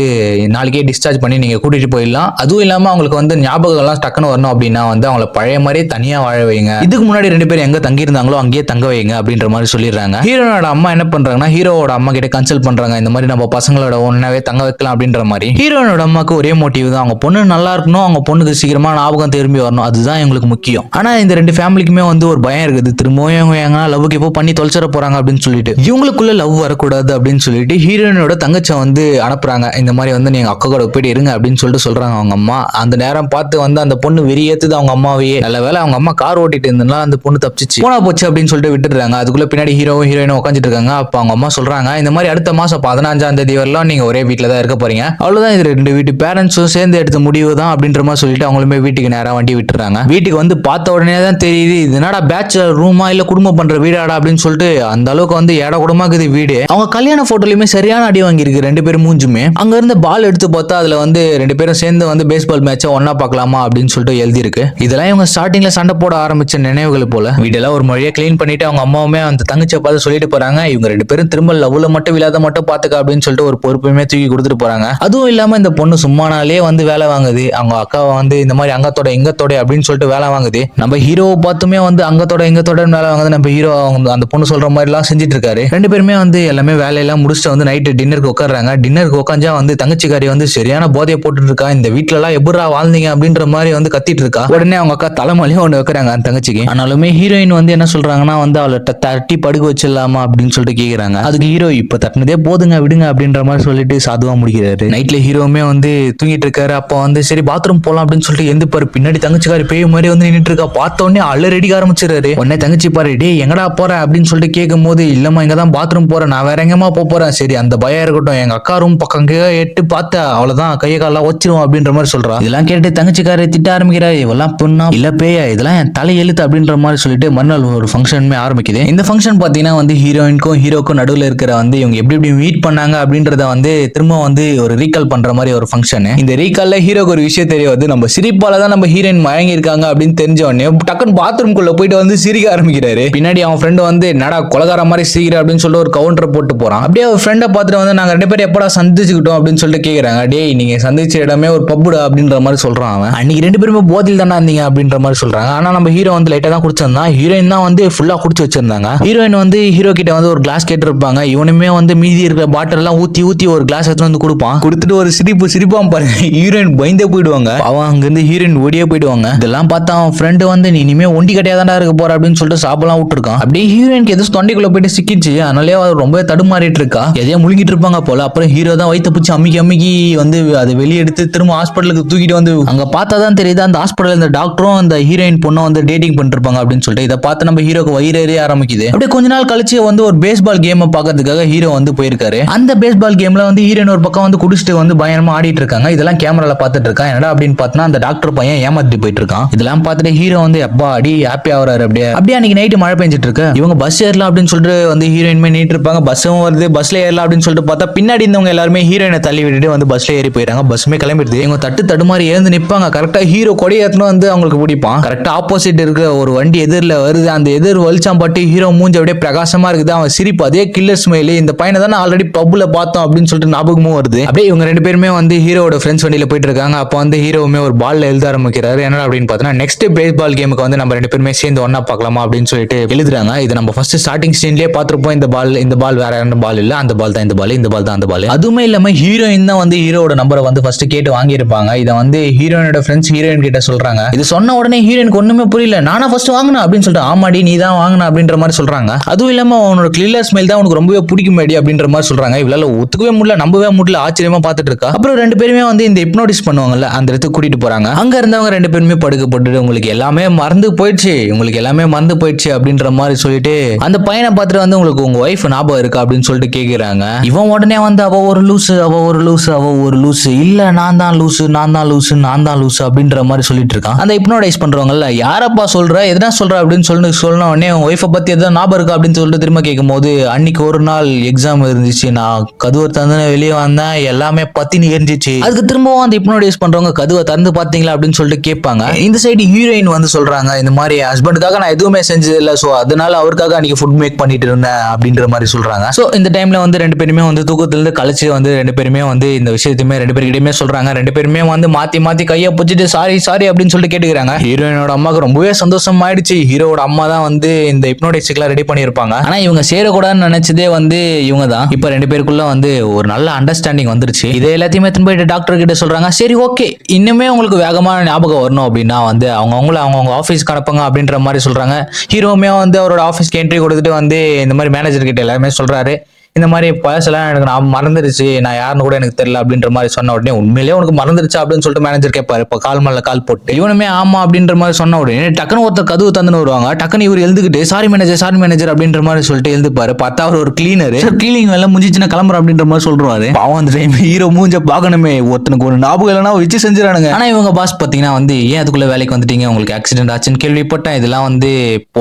நாளைக்கே டிஸ்சார்ஜ் பண்ணி நீங்க கூட்டிட்டு போயிடலாம். அதுவும் இல்லாம அவங்களுக்கு வந்து ஞாபகம் எல்லாம் டக்குன்னு வரணும் அப்படின்னா வந்து அவங்கள பழைய மாதிரியே தனியா வாழ வைங்க. இதுக்கு முன்னாடி ரெண்டு பேரும் எங்க தங்கி இருந்தாங்களோ அங்கேயே தங்க வைங்க அப்படின்ற மாதிரி சொல்லிடுறாங்க. ஹீரோனோட அம்மா என்ன பண்றாங்கன்னா ஹீரோவோட அம்மா கிட்ட கன்சல்ட் பண்றாங்க. இந்த மாதிரி நம்ம பசங்களோட ஒன்னாவே தங்க வைக்கலாம் அப்படின்ற மாதிரி. ஹீரோனோட அம்மாக்கு ஒரே மோட்டிவ் தான். அவங்க பொண்ணு நல்லா இருக்கணும் அவங்க பொண்ணுக்கு சீக்கிரமா ஞாபகம் திரும்பி வரணும். அதுதான் எங்களுக்கு முக்கியம். ஆனா இந்த ரெண்டு ஃபேமிலிக்குமே வந்து ஒரு பயம் இருக்குது. திரும்பவும் இவங்க எங்க லவ்வுக்கு எப்போ பண்ணி தொலைச்சிட போறாங்க அப்படின்னு சொல்லிட்டு. இவங்களுக்குள்ள லவ் வரக்கூடாது அப்படின்னு சொல்லிட்டு ஹீரோயினோட தங்கச்சை வந்து அனுப்புறாங்க. இந்த மாதிரி வந்து நீங்க அக்கா கூட போயிட்டு இருங்க அப்படின்னு சொல்லிட்டு சொல்றாங்க அவங்க அம்மா. அந்த நேரம் பார்த்து வந்து அந்த பொண்ணு வெறியேத்துது அவங்க அம்மாவையே. நல்ல வேலை அவங்க அம்மா கார் ஓட்டிட்டு இருந்தனால அந்த பொண்ணு தப்பிச்சு போனா போச்சு அப்படின்னு சொல்லிட்டு விட்டுடுறாங்க. அதுக்குள்ள பின்னாடி ஹீரோவும் ஹீரோயினும் உட்காந்துட்டு இருக்காங்க. அப்ப அவங்க அம்மா சொல்றாங்க இந்த மாதிரி அடுத்த மாசம் பதினஞ்சாம் தேதி வரலாம். நீங்க ஒரே வீட்டுல தான் இருக்க போறீங்க. அவ்வளவுதான் இது ரெண்டு வீட்டு பேரண்ட்ஸும் சேர்ந்து எடுத்த முடிவு தான் அப்படின்ற மாதிரி சொல்லிட்டு அவங்களுமே வீட்டுக்கு நேராக வண்டி விட்டுறாங்க. வீட்டுக்கு வந்து பார்த்த உடனே தான் தெரியுது இது என்னடா பேச்சுலர் ரூமா இல்ல குடும்பம் பண்ற வீடாடா அப்படின்னு சொல்லிட்டு அந்த அளவுக்கு வந்து ஏட கூடமா இருக்குது வீடு. அவங்க கல்யாண போட்டோலயுமே சரியான அடி வாங்கியிருக்கு ரெண்டு பேரும் மூஞ்சுமே. அங்க இருந்த பால் எடுத்து பார்த்தா அதுல வந்து ரெண்டு பேரும் சேர்ந்து வந்து பேஸ்பால் மேட்சை ஒன்னா பார்க்கலாமா அப்படின்னு சொல்லிட்டு எழுதி இருக்கு இதெல்லாம் இவங்க ஸ்டார்டிங்ல சண்டை போட ஆரம்பிச்ச நினைவுகள் போல. வீடெல்லாம் ஒரு மொழியா க்ளீன் பண்ணிட்டு அவங்க அம்மாவுமே அந்த தங்கச்சியை பார்த்து சொல்லிட்டு போறாங்க இவங்க ரெண்டு பேரும் திரும்ப லவ்ல மட்டும் விழாத மட்டும் பாத்துக்க அப்படின்னு சொல்லிட்டு ஒரு பொறுப்பையுமே தூக்கி கொடுத்துட்டு போறாங்க. அதுவும் இல்லாம இந்த பொண்ணு சும்மானாலே வந்து வேலை வாங்குது. அவங்க அக்காவை வந்து இந்த மாதிரி அங்கத்தோட எங்கத்தோட அப்படின்னு சொல்லிட்டு வேலை வாங்குது. நம்ம ஹீரோவை பார்த்துமே வந்து அங்கத்தோட எங்கத்தோட வேலை வாங்குது. நம்ம ஹீரோ அந்த பொண்ணு சொல்ற மாதிரி எல்லாம் செஞ்சுட்டு இருக்காரு. ரெண்டு பேருமே வந்து எல்லாமே வேலையெல்லாம் முடிச்சுட்டு வந்து நைட்டு டின்னருக்கு உட்காடுறாங்க டின்னருக்கு உட்காந்தா வந்து தங்கச்சிக்காரி வந்து சரியான போதையை போட்டுட்டு இருக்கா. இந்த வீட்ல எல்லாம் எப்படா வாழ்ந்தீங்க அப்படின்ற மாதிரி வந்து கத்திட்டு இருக்கா. உடனே அவங்க அக்கா தலைமலையும் ஒன்று வைக்கிறாங்க அந்த தங்கச்சிக்கு. ஆனாலுமே ஹீரோயின் வந்து என்ன சொல்றாங்கன்னா வந்து அவளை தட்டி படுக்க வச்சிடலாமா அப்படின்னு சொல்லிட்டு கேக்குறாங்க. அதுக்கு ஹீரோ இப்ப தட்டினதே போதுங்க விடுங்க அப்படின்ற மாதிரி சொல்லிட்டு சாதுவா முடிக்கிறாரு. நைட்ல ஹீரோவுமே வந்து தூங்கிட்டு இருக்காரு அப்போ வந்து சரி பாத்ரூம் போகலாம் அப்படின்னு சொல்லிட்டு எந்த பாரு. பின்னாடி தங்கச்சிக்காரி பேய் மாதிரி வந்து நின்றுட்டு இருக்கா பார்த்த உடனே அலறடிக்க ஆரம்பிச்சிடுறாரு. உடனே தங்கச்சி பாரு டே எங்கடா போற? அப்படின்னு சொல்லிட்டு கேட்கும் போது இல்லம்மா இங்க தான் பாத்ரூம் போறேன். நான் வேற எங்கம்மா போக போறேன்? சரி அந்த பயம் இருக்கட்டும். எங்க அக்கா ரூம் பக்கம் எட்டு பார்த்தா அவ்வளவுதான். கையை காலெல்லாம் வச்சிருவோம் அப்படின்ற மாதிரி சொல்றா. இதெல்லாம் கேட்டு தங்கச்சிக்காரை திட்ட ஆரம்பிக்கிறா இவெல்லாம் பொண்ணா இல்ல பேயா? இதெல்லாம் என் தலை எழுத்து அப்படின்ற மாதிரி சொல்லிட்டு மறுநாள் ஒரு ஃபங்க்ஷனுமே ஆரம்பிக்குது. இந்த ஃபங்க்ஷன் பாத்தீங்கன்னா வந்து ஹீரோயினுக்கும் ஹீரோக்கும் நடுவில் இருக்கிற வந்து இவங்க எப்படி எப்படி மீட் பண்ணாங்க அப்படின்றத வந்து திரும்ப வந்து ஒரு ரீகால் பண்ற மாதிரி ஒரு ஃபங்க்ஷன் இந்த ரீகால்ல ஹீரோக்கு ஒரு விஷயம் தெரிய வந்து நம்ம சிரிப்பால தான் நம்ம ஹீரோயின் மயங்கி இருக்காங்க அப்படின்னு தெரிஞ்ச உடனே டக்குன்னு பாத்ரூம் குள்ள போயிட்டு வந்து சிரிக்க ஆரம்பிக்கிறாரு. பின்னாடி அவன் ஃப்ரெண்டு வந்து நடா கொலகார மாதிரி சிரிக்கிற? அப்படின்னு சொல்லி ஒரு கவுண்டர் போட்டு போறான். அப்படியே அவர் ஃப்ரெண்டை பார்த்துட்டு வந்து நாங்க ரெண்டு பேரும் எப்படா சந்திச்சுக்கிட்டோம்? அப்படின்னு சொல்லிட்டு கேக்குறாங்க. டேய் நீங்க சந்திச்ச இடமே ஒரு பப்புடா அப்படின்ற மாதிரி சொல்றான் அவன். அன்னைக்கு ரெண்டு பேருமே போதில் தானே இருந்தீங்க? அப்படின்ற மாதிரி சொல்றாங்க. ஆனா நம்ம ஹீரோ வந்து லைட்டா தான் குடிச்சிருந்தான். ஹீரோயின் தான் வந்து ஃபுல்லா குடிச்சு வச்சிருந்தாங்க. ஹீரோயின் வந்து ஹீரோ கிட்ட வந்து ஒரு கிளாஸ் கேட்டிருப்பாங்க. இவனுமே வந்து மீதி இருக்கிற பாட்டில் எல்லாம் ஊத்தி ஊத்தி ஒரு கிளாஸ் எடுத்து வந்து கொடுப்பான். கொடுத்துட்டு ஒரு சிரிப்பு சிரிப்பான் பாருங்க. ஹீரோயின் பயந்தே போயிடுவாங்க. அவன் அங்கிருந்து ஹீரோயின் ஓடியே போயிடுவாங்க. இதெல்லாம் பார்த்தா அவன் ஃப்ரெண்டு வந்து நீ இனிமே ஒண்டி கட்டையா தான்டா இருக்க போற அப்படின்னு சொல்லிட்டு சாப்பிடலாம் விட்டுருக்கான். அப்படியே ஹீரோயினுக்கு எதுவும் தொண்டைக்குள்ள போயிட்டு சிக்கிச்சு அதனாலே அவ ரொம்ப தடுமாறிட்டு இருக்கா. எதையோ முழுங்கிட்டு இருப்பாங்க போல. அப்புறம் ஹீரோ தான் வயிற்று பிடிச்சி அம்மிக்கி அம்மிக்கி வந்து அதை வெளியே எடுத்து திரும்ப ஹாஸ்பிட்டலுக்கு தூக்கிட்டு வந்து அங்க பார்த்தா தான் தெரியுது அந்த ஹாஸ்பிட்டல் இந்த டாக்டரும் அந்த ஹீரோயின் பொண்ணும் வந்து டேட்டிங் பண்ணிருப்பாங்க அப்படின்னு சொல்லிட்டு இதை பார்த்து நம்ம ஹீரோக்கு வயிறு எறிய ஆரம்பிக்குது. அப்படியே கொஞ்ச நாள் கழிச்சு வந்து ஒரு பேஸ்பால் கேமை பார்க்கறதுக்காக ஹீரோ வந்து போயிருக்காரு. அந்த பேஸ்பால் கேம்ல வந்து ஹீரோயின் ஒரு பக்கம் வந்து குடிச்சிட்டு வந்து பயங்கரமா ஆடிட்டு இருக்காங்க. இதெல்லாம் கேமரால பாத்துட்டு இருக்கான். என்னடா அப்படின்னு பார்த்தா அந்த டாக்டர் பையன் ஏமாத்தி போயிட்டு இருக்கான். இதெல்லாம் பார்த்துட்டு ஹீரோ வந்து எப்பா அடி ஹாப்பி ஆகுறாரு அப்படியே. அப்படியே அன்னைக்கு நைட்டு மழை பெஞ்சிட்டு இருக்கு. இவங்க பஸ் ஏறலாம் அப்படின்னு சொல்லிட்டு வந்து ஹீரோயின் நீட்டு இருப்பாங்க. பஸ்ஸும் வருது. பஸ்ல ஏறலாம் அப்படின்னு சொல்லிட்டு பார்த்தா பின்னாடி இருந்தவங்க எல்லாருமே ஹீரோயினை தள்ளி விட்டுட்டு வந்து பஸ்ல ஏறி போயிடுறாங்க. பஸ்ஸுமே கிளம்பிடுது. இவங்க தட்டு தடுமாறி எழுந்து நிப்பாங்க. கரெக்டா ஹீரோ கொடி ஏத்தணும் வந்து அவங்களுக்கு பிடிப்பான். கரெக்டா ஆப்போசிட் இருக்க ஒரு வண்டி எதிரில் வருது. அந்த எதிர் வலிச்சாம் பட்டு ஹீரோ மூஞ்சி அப்படியே பிரகாசமா இருக்குது. அவன் சிரிப்பு அதே கில்லர் ஸ்மைல் இந்த பையனை தான் ஆல்ரெடி பப்ல பார்த்தோம் அப்படின்னு சொல்லிட்டு ஞாபகமும் வருது. அப்படியே இவங்க ரெண்டு பேருமே வந்து ஹீரோட ஃப்ரெண்ட்ஸ் வண்டியில போயிட்டு இருக்காங்க அப்போ வந்து ஹீரோவுமே ஒரு பால்ல எழுத ஆரம்பிக்கிறாரு. என்ன அப்படின்னு பார்த்தோன்னா நெக்ஸ்ட் பேஸ் பால் கேமுக்கு வந்து நம்ம ரெண்டு பேருமே சேர்ந்து ஒன்னா பார்க்கலாமா அப்படின்னு சொல்லிட்டு எழுதுறாங்க. இது நம்ம ஃபர்ஸ்ட் ஸ்டார்டிங் சீன்லேயே பார்த்துருப்போம். இந்த பால் இந்த பால் வேற என்ன பால் இல்லை. அந்த பால் தான் இந்த பால் இந்த பால் தான் அந்த பால் அதுவுமே இல்லாமல் ஹீரோயின் தான் வந்து ஹீரோட நம்பரை வந்து ஃபர்ஸ்ட் கேட்டு வாங்கியிருப்பாங்க. இதை வந்து ஹீரோயினோட ஃப்ரெண்ட்ஸ் ஹீரோயின் கிட்ட சொல்றாங்க. இது சொன்ன உடனே ஹீரோயினுக்கு ஒண்ணுமே புரியல. நானா ஃபர்ஸ்ட் வாங்கினா அப்படின்னு சொல்லிட்டு ஆமாடி நீ தான் வாங்கின அப்படின்ற மாதிரி சொல்றாங்க. அதுவும் இல்லாம அவனோட கிளியர் ஸ்மெல் தான் உனக்கு ரொம்பவே பிடிக்குமேடி அப்படின்ற மாதிரி சொல்றாங்க. இவளால ஒத்துக்கவே முடியல நம்பவே முடியல ஆச்சரியமா பார்த்துட்டு இருக்கா? அப்புறம் ரெண்டு பேருமே வந்து இந்த ஹிப்னோடிஸ் பண்ணுவாங்கல்ல அந்த இடத்துக்கு கூட்டிட்டு போறாங்க. அங்க இருந்தவங்க ரெண்டு பேருமே படுக்க போட்டுட்டு உங்களுக்கு எல்லாமே மறந்து போயிடுச்சு. உங்களுக்கு எல்லாமே மறந்து போயிடுச்சு அப்படின்ற மாதிரி சொல்லிட்டு அந்த பையனை பார்த்துட்டு வந்து உங்களுக்கு உங்க ஒய்ஃப் ஞாபகம் இருக்கா அப்படின்னு சொல்லிட்டு கேக்குறாங்க. இவன் உடனே வந்து அவ ஒரு லூசு அவ ஒரு லூசு அவ ஒரு லூசு இல்ல நான் தான் லூசு நான் தான் லூசு நான் தான் லூசு அப்படின்ற மாதிரி சொல்லிட்டு இருக்கான். அந்த ஹிப்னோடைஸ் பண்றவங்கல்ல யாரப்பா சொல்ற எதனா சொல்ற அப்படின்னு சொல்லி சொன்ன உடனே உன் ஒய்ஃபை பத்தி எதாவது ஞாபகம் இருக்கா அப்படின்னு சொல்லிட்டு திரும்ப கேட்கும் போது அன்னைக்கு ஒரு நாள் எக்ஸாம் இருந்துச்சு. நான் கதுவர் தந்து வெளியே வந்தேன். எல்லாமே பத்தினு எரிஞ்சிச்சு அதுக்கு திரும்பவும் அந்த ஹிப்னோடைஸ் பண்றவங்க கதவை திறந்து பாத்தீங்களா அப்படின்னு சொல்லிட்டு கேட்பாங்க. இந்த சைடு ஹீரோயின் வந்து சொல்றாங்க இந்த மாதிரி ஹஸ்பண்டுக்காக நான் எதுவுமே செஞ்சது இல்ல சோ அதனால அவருக்காக அன்னைக்கு ஃபுட் மேக் பண்ணிட்டு இருந்தேன் அப்படின்ற மாதிரி சொல்றாங்க. சோ இந்த டைம்ல வந்து ரெண்டு பேருமே வந்து தூக்கத்துல இருந்து கழிச்சு வந்து ரெண்டு பேருமே வந்து இந்த விஷயத்தையுமே ரெண்டு பேர்கிட்டயுமே சொல்றாங்க. ரெண்டு பேருமே வந்து மாத்தி மாத்தி கையை பிடிச்சிட்டு சாரி சாரி அப்படின்னு சொல்லிட்டு கேட்டுக்கிறாங்க. ஹீரோயினோட அம்மாவுக்கு ரொம்பவே சந்தோஷம் ஆயிடுச்சு ஹீரோட அம்மா தான் வந்து இந்த ஹிப்னோடைஸ்க்குலாம் ரெடி பண்ணியிருப்பாங்க. ஆனா இவங்க சேரக்கூடாதுன்னு நினைச்சதே வந்து இவங்க தான் இப்போ ரெண்டு பேருக்குள்ள வந்து ஒரு நல்ல அண்டர்ஸ்டாண்டிங் வந்துருச்சு. இதை எல்லாத்தையுமே திரும்ப போயிட்டு டாக்டர் கிட்ட சொல்றாங்க. சரி ஓகே இன்னுமே உங்களுக்கு வேகமான ஞாபகம் வரணும் அப்படின்னா வந்து அவங்க அவங்கள அவங்கவுங்க ஆஃபீஸ்க்கு அனுப்புங்க அப்படின்ற மாதிரி சொல்றாங்க. ஹீரோவுமே வந்து அவரோட ஆஃபீஸ்க்கு என்ட்ரி கொடுத்துட்டு வந்து இந்த மாதிரி மேனேஜர் கிட்ட எல்லாருமே சொல்றாரு. இந்த மாதிரி பழசெல்லாம் எனக்கு நான் மறந்துருச்சு நான் யாருன்னு கூட எனக்கு தெரியல அப்படின்ற மாதிரி சொன்ன உடனே உண்மையிலேயே உனக்கு மறந்துருச்சா அப்படின்னு சொல்லிட்டு மேனேஜர் கேட்பாரு இப்போ கால் மேல கால் போட்டு இவனுமே ஆமா அப்படின்ற மாதிரி சொன்ன உடனே டக்குன்னு ஒருத்தர் கதவு தந்துன்னு வருவாங்க. டக்குன்னு இவர் எழுதுக்கிட்டு சாரி மேனேஜர் சாரி மேனேஜர் அப்படின்ற மாதிரி சொல்லிட்டு எழுதுப்பாரு பார்த்தா அவர் ஒரு கிளீனர் கிளீனிங் வேலை முடிஞ்சிச்சுன்னா கிளம்புற அப்படின்ற மாதிரி சொல்றாரு. பாவம் அந்த டைம் ஹீரோ மூஞ்ச பார்க்கணுமே. ஒருத்தனுக்கு ஒரு ஞாபகம் இல்லைன்னா வச்சு செஞ்சுறானுங்க. ஆனா இவங்க பாஸ் பாத்தீங்கன்னா வந்து ஏன் அதுக்குள்ள வேலைக்கு வந்துட்டீங்க? உங்களுக்கு ஆக்சிடென்ட் ஆச்சுன்னு கேள்விப்பட்டேன். இதெல்லாம் வந்து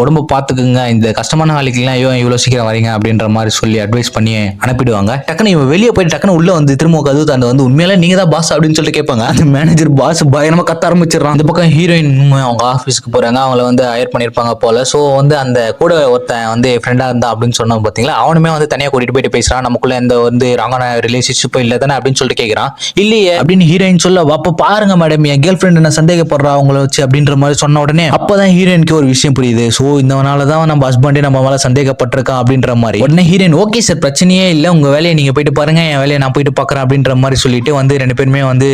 உடம்பு பாத்துக்குங்க இந்த கஷ்டமான வேலைக்கெல்லாம் ஐயோ இவ்வளவு சீக்கிரம் வரீங்க? அப்படின்ற மாதிரி சொல்லி அட்வைஸ் பண்ணி அனுப்பிடுவாங்க. டக்குன்னு இவன் வெளியே போயிட்டு டக்குன்னு உள்ள வந்து திரும்ப கதவு தாண்ட வந்து உண்மையில நீங்க தான் பாஸ் அப்படின்னு சொல்லிட்டு கேட்பாங்க. அந்த மேனேஜர் பாஸ் பயங்கரமா கத்த ஆரம்பிச்சிடறான். அந்த பக்கம் ஹீரோயின் அவங்க ஆஃபீஸ்க்கு போறாங்க. அவங்கள வந்து ஹயர் பண்ணிருப்பாங்க போல. ஸோ வந்து அந்த கூட ஒருத்தன் வந்து ஃப்ரெண்டா இருந்தா அப்படின்னு சொன்னோம் பாத்தீங்களா? அவனுமே வந்து தனியா கூட்டிட்டு போயிட்டு பேசுறான். நமக்குள்ள எந்த வந்து ராங்கான ரிலேஷன்ஷிப் இல்ல தானே அப்படின்னு சொல்லிட்டு கேட்கிறான் இல்லையே அப்படின்னு ஹீரோயின் சொல்ல அப்ப பாருங்க மேடம் என் கேர்ள் ஃப்ரெண்ட் என்ன சந்தேகப்படுறா அவங்கள வச்சு? அப்படின்ற மாதிரி சொன்ன உடனே அப்பதான் ஹீரோயினுக்கு ஒரு விஷயம் புரியுது. ஸோ இந்தவனால தான் நம்ம ஹஸ்பண்டே நம்ம மேல சந்தேகப்பட்டிருக்கான் அப்படின்ற மாதிரி. உடனே ஹீரோயின் ஓகே சார் பிரச்சனையே இல்லை. உங்கள் வேலையை நீங்கள் போயிட்டு பாருங்கள் என் வேலையை நான் போயிட்டு பார்க்குறேன் அப்படின்ற மாதிரி சொல்லிட்டு வந்து ரெண்டு பேருமே வந்து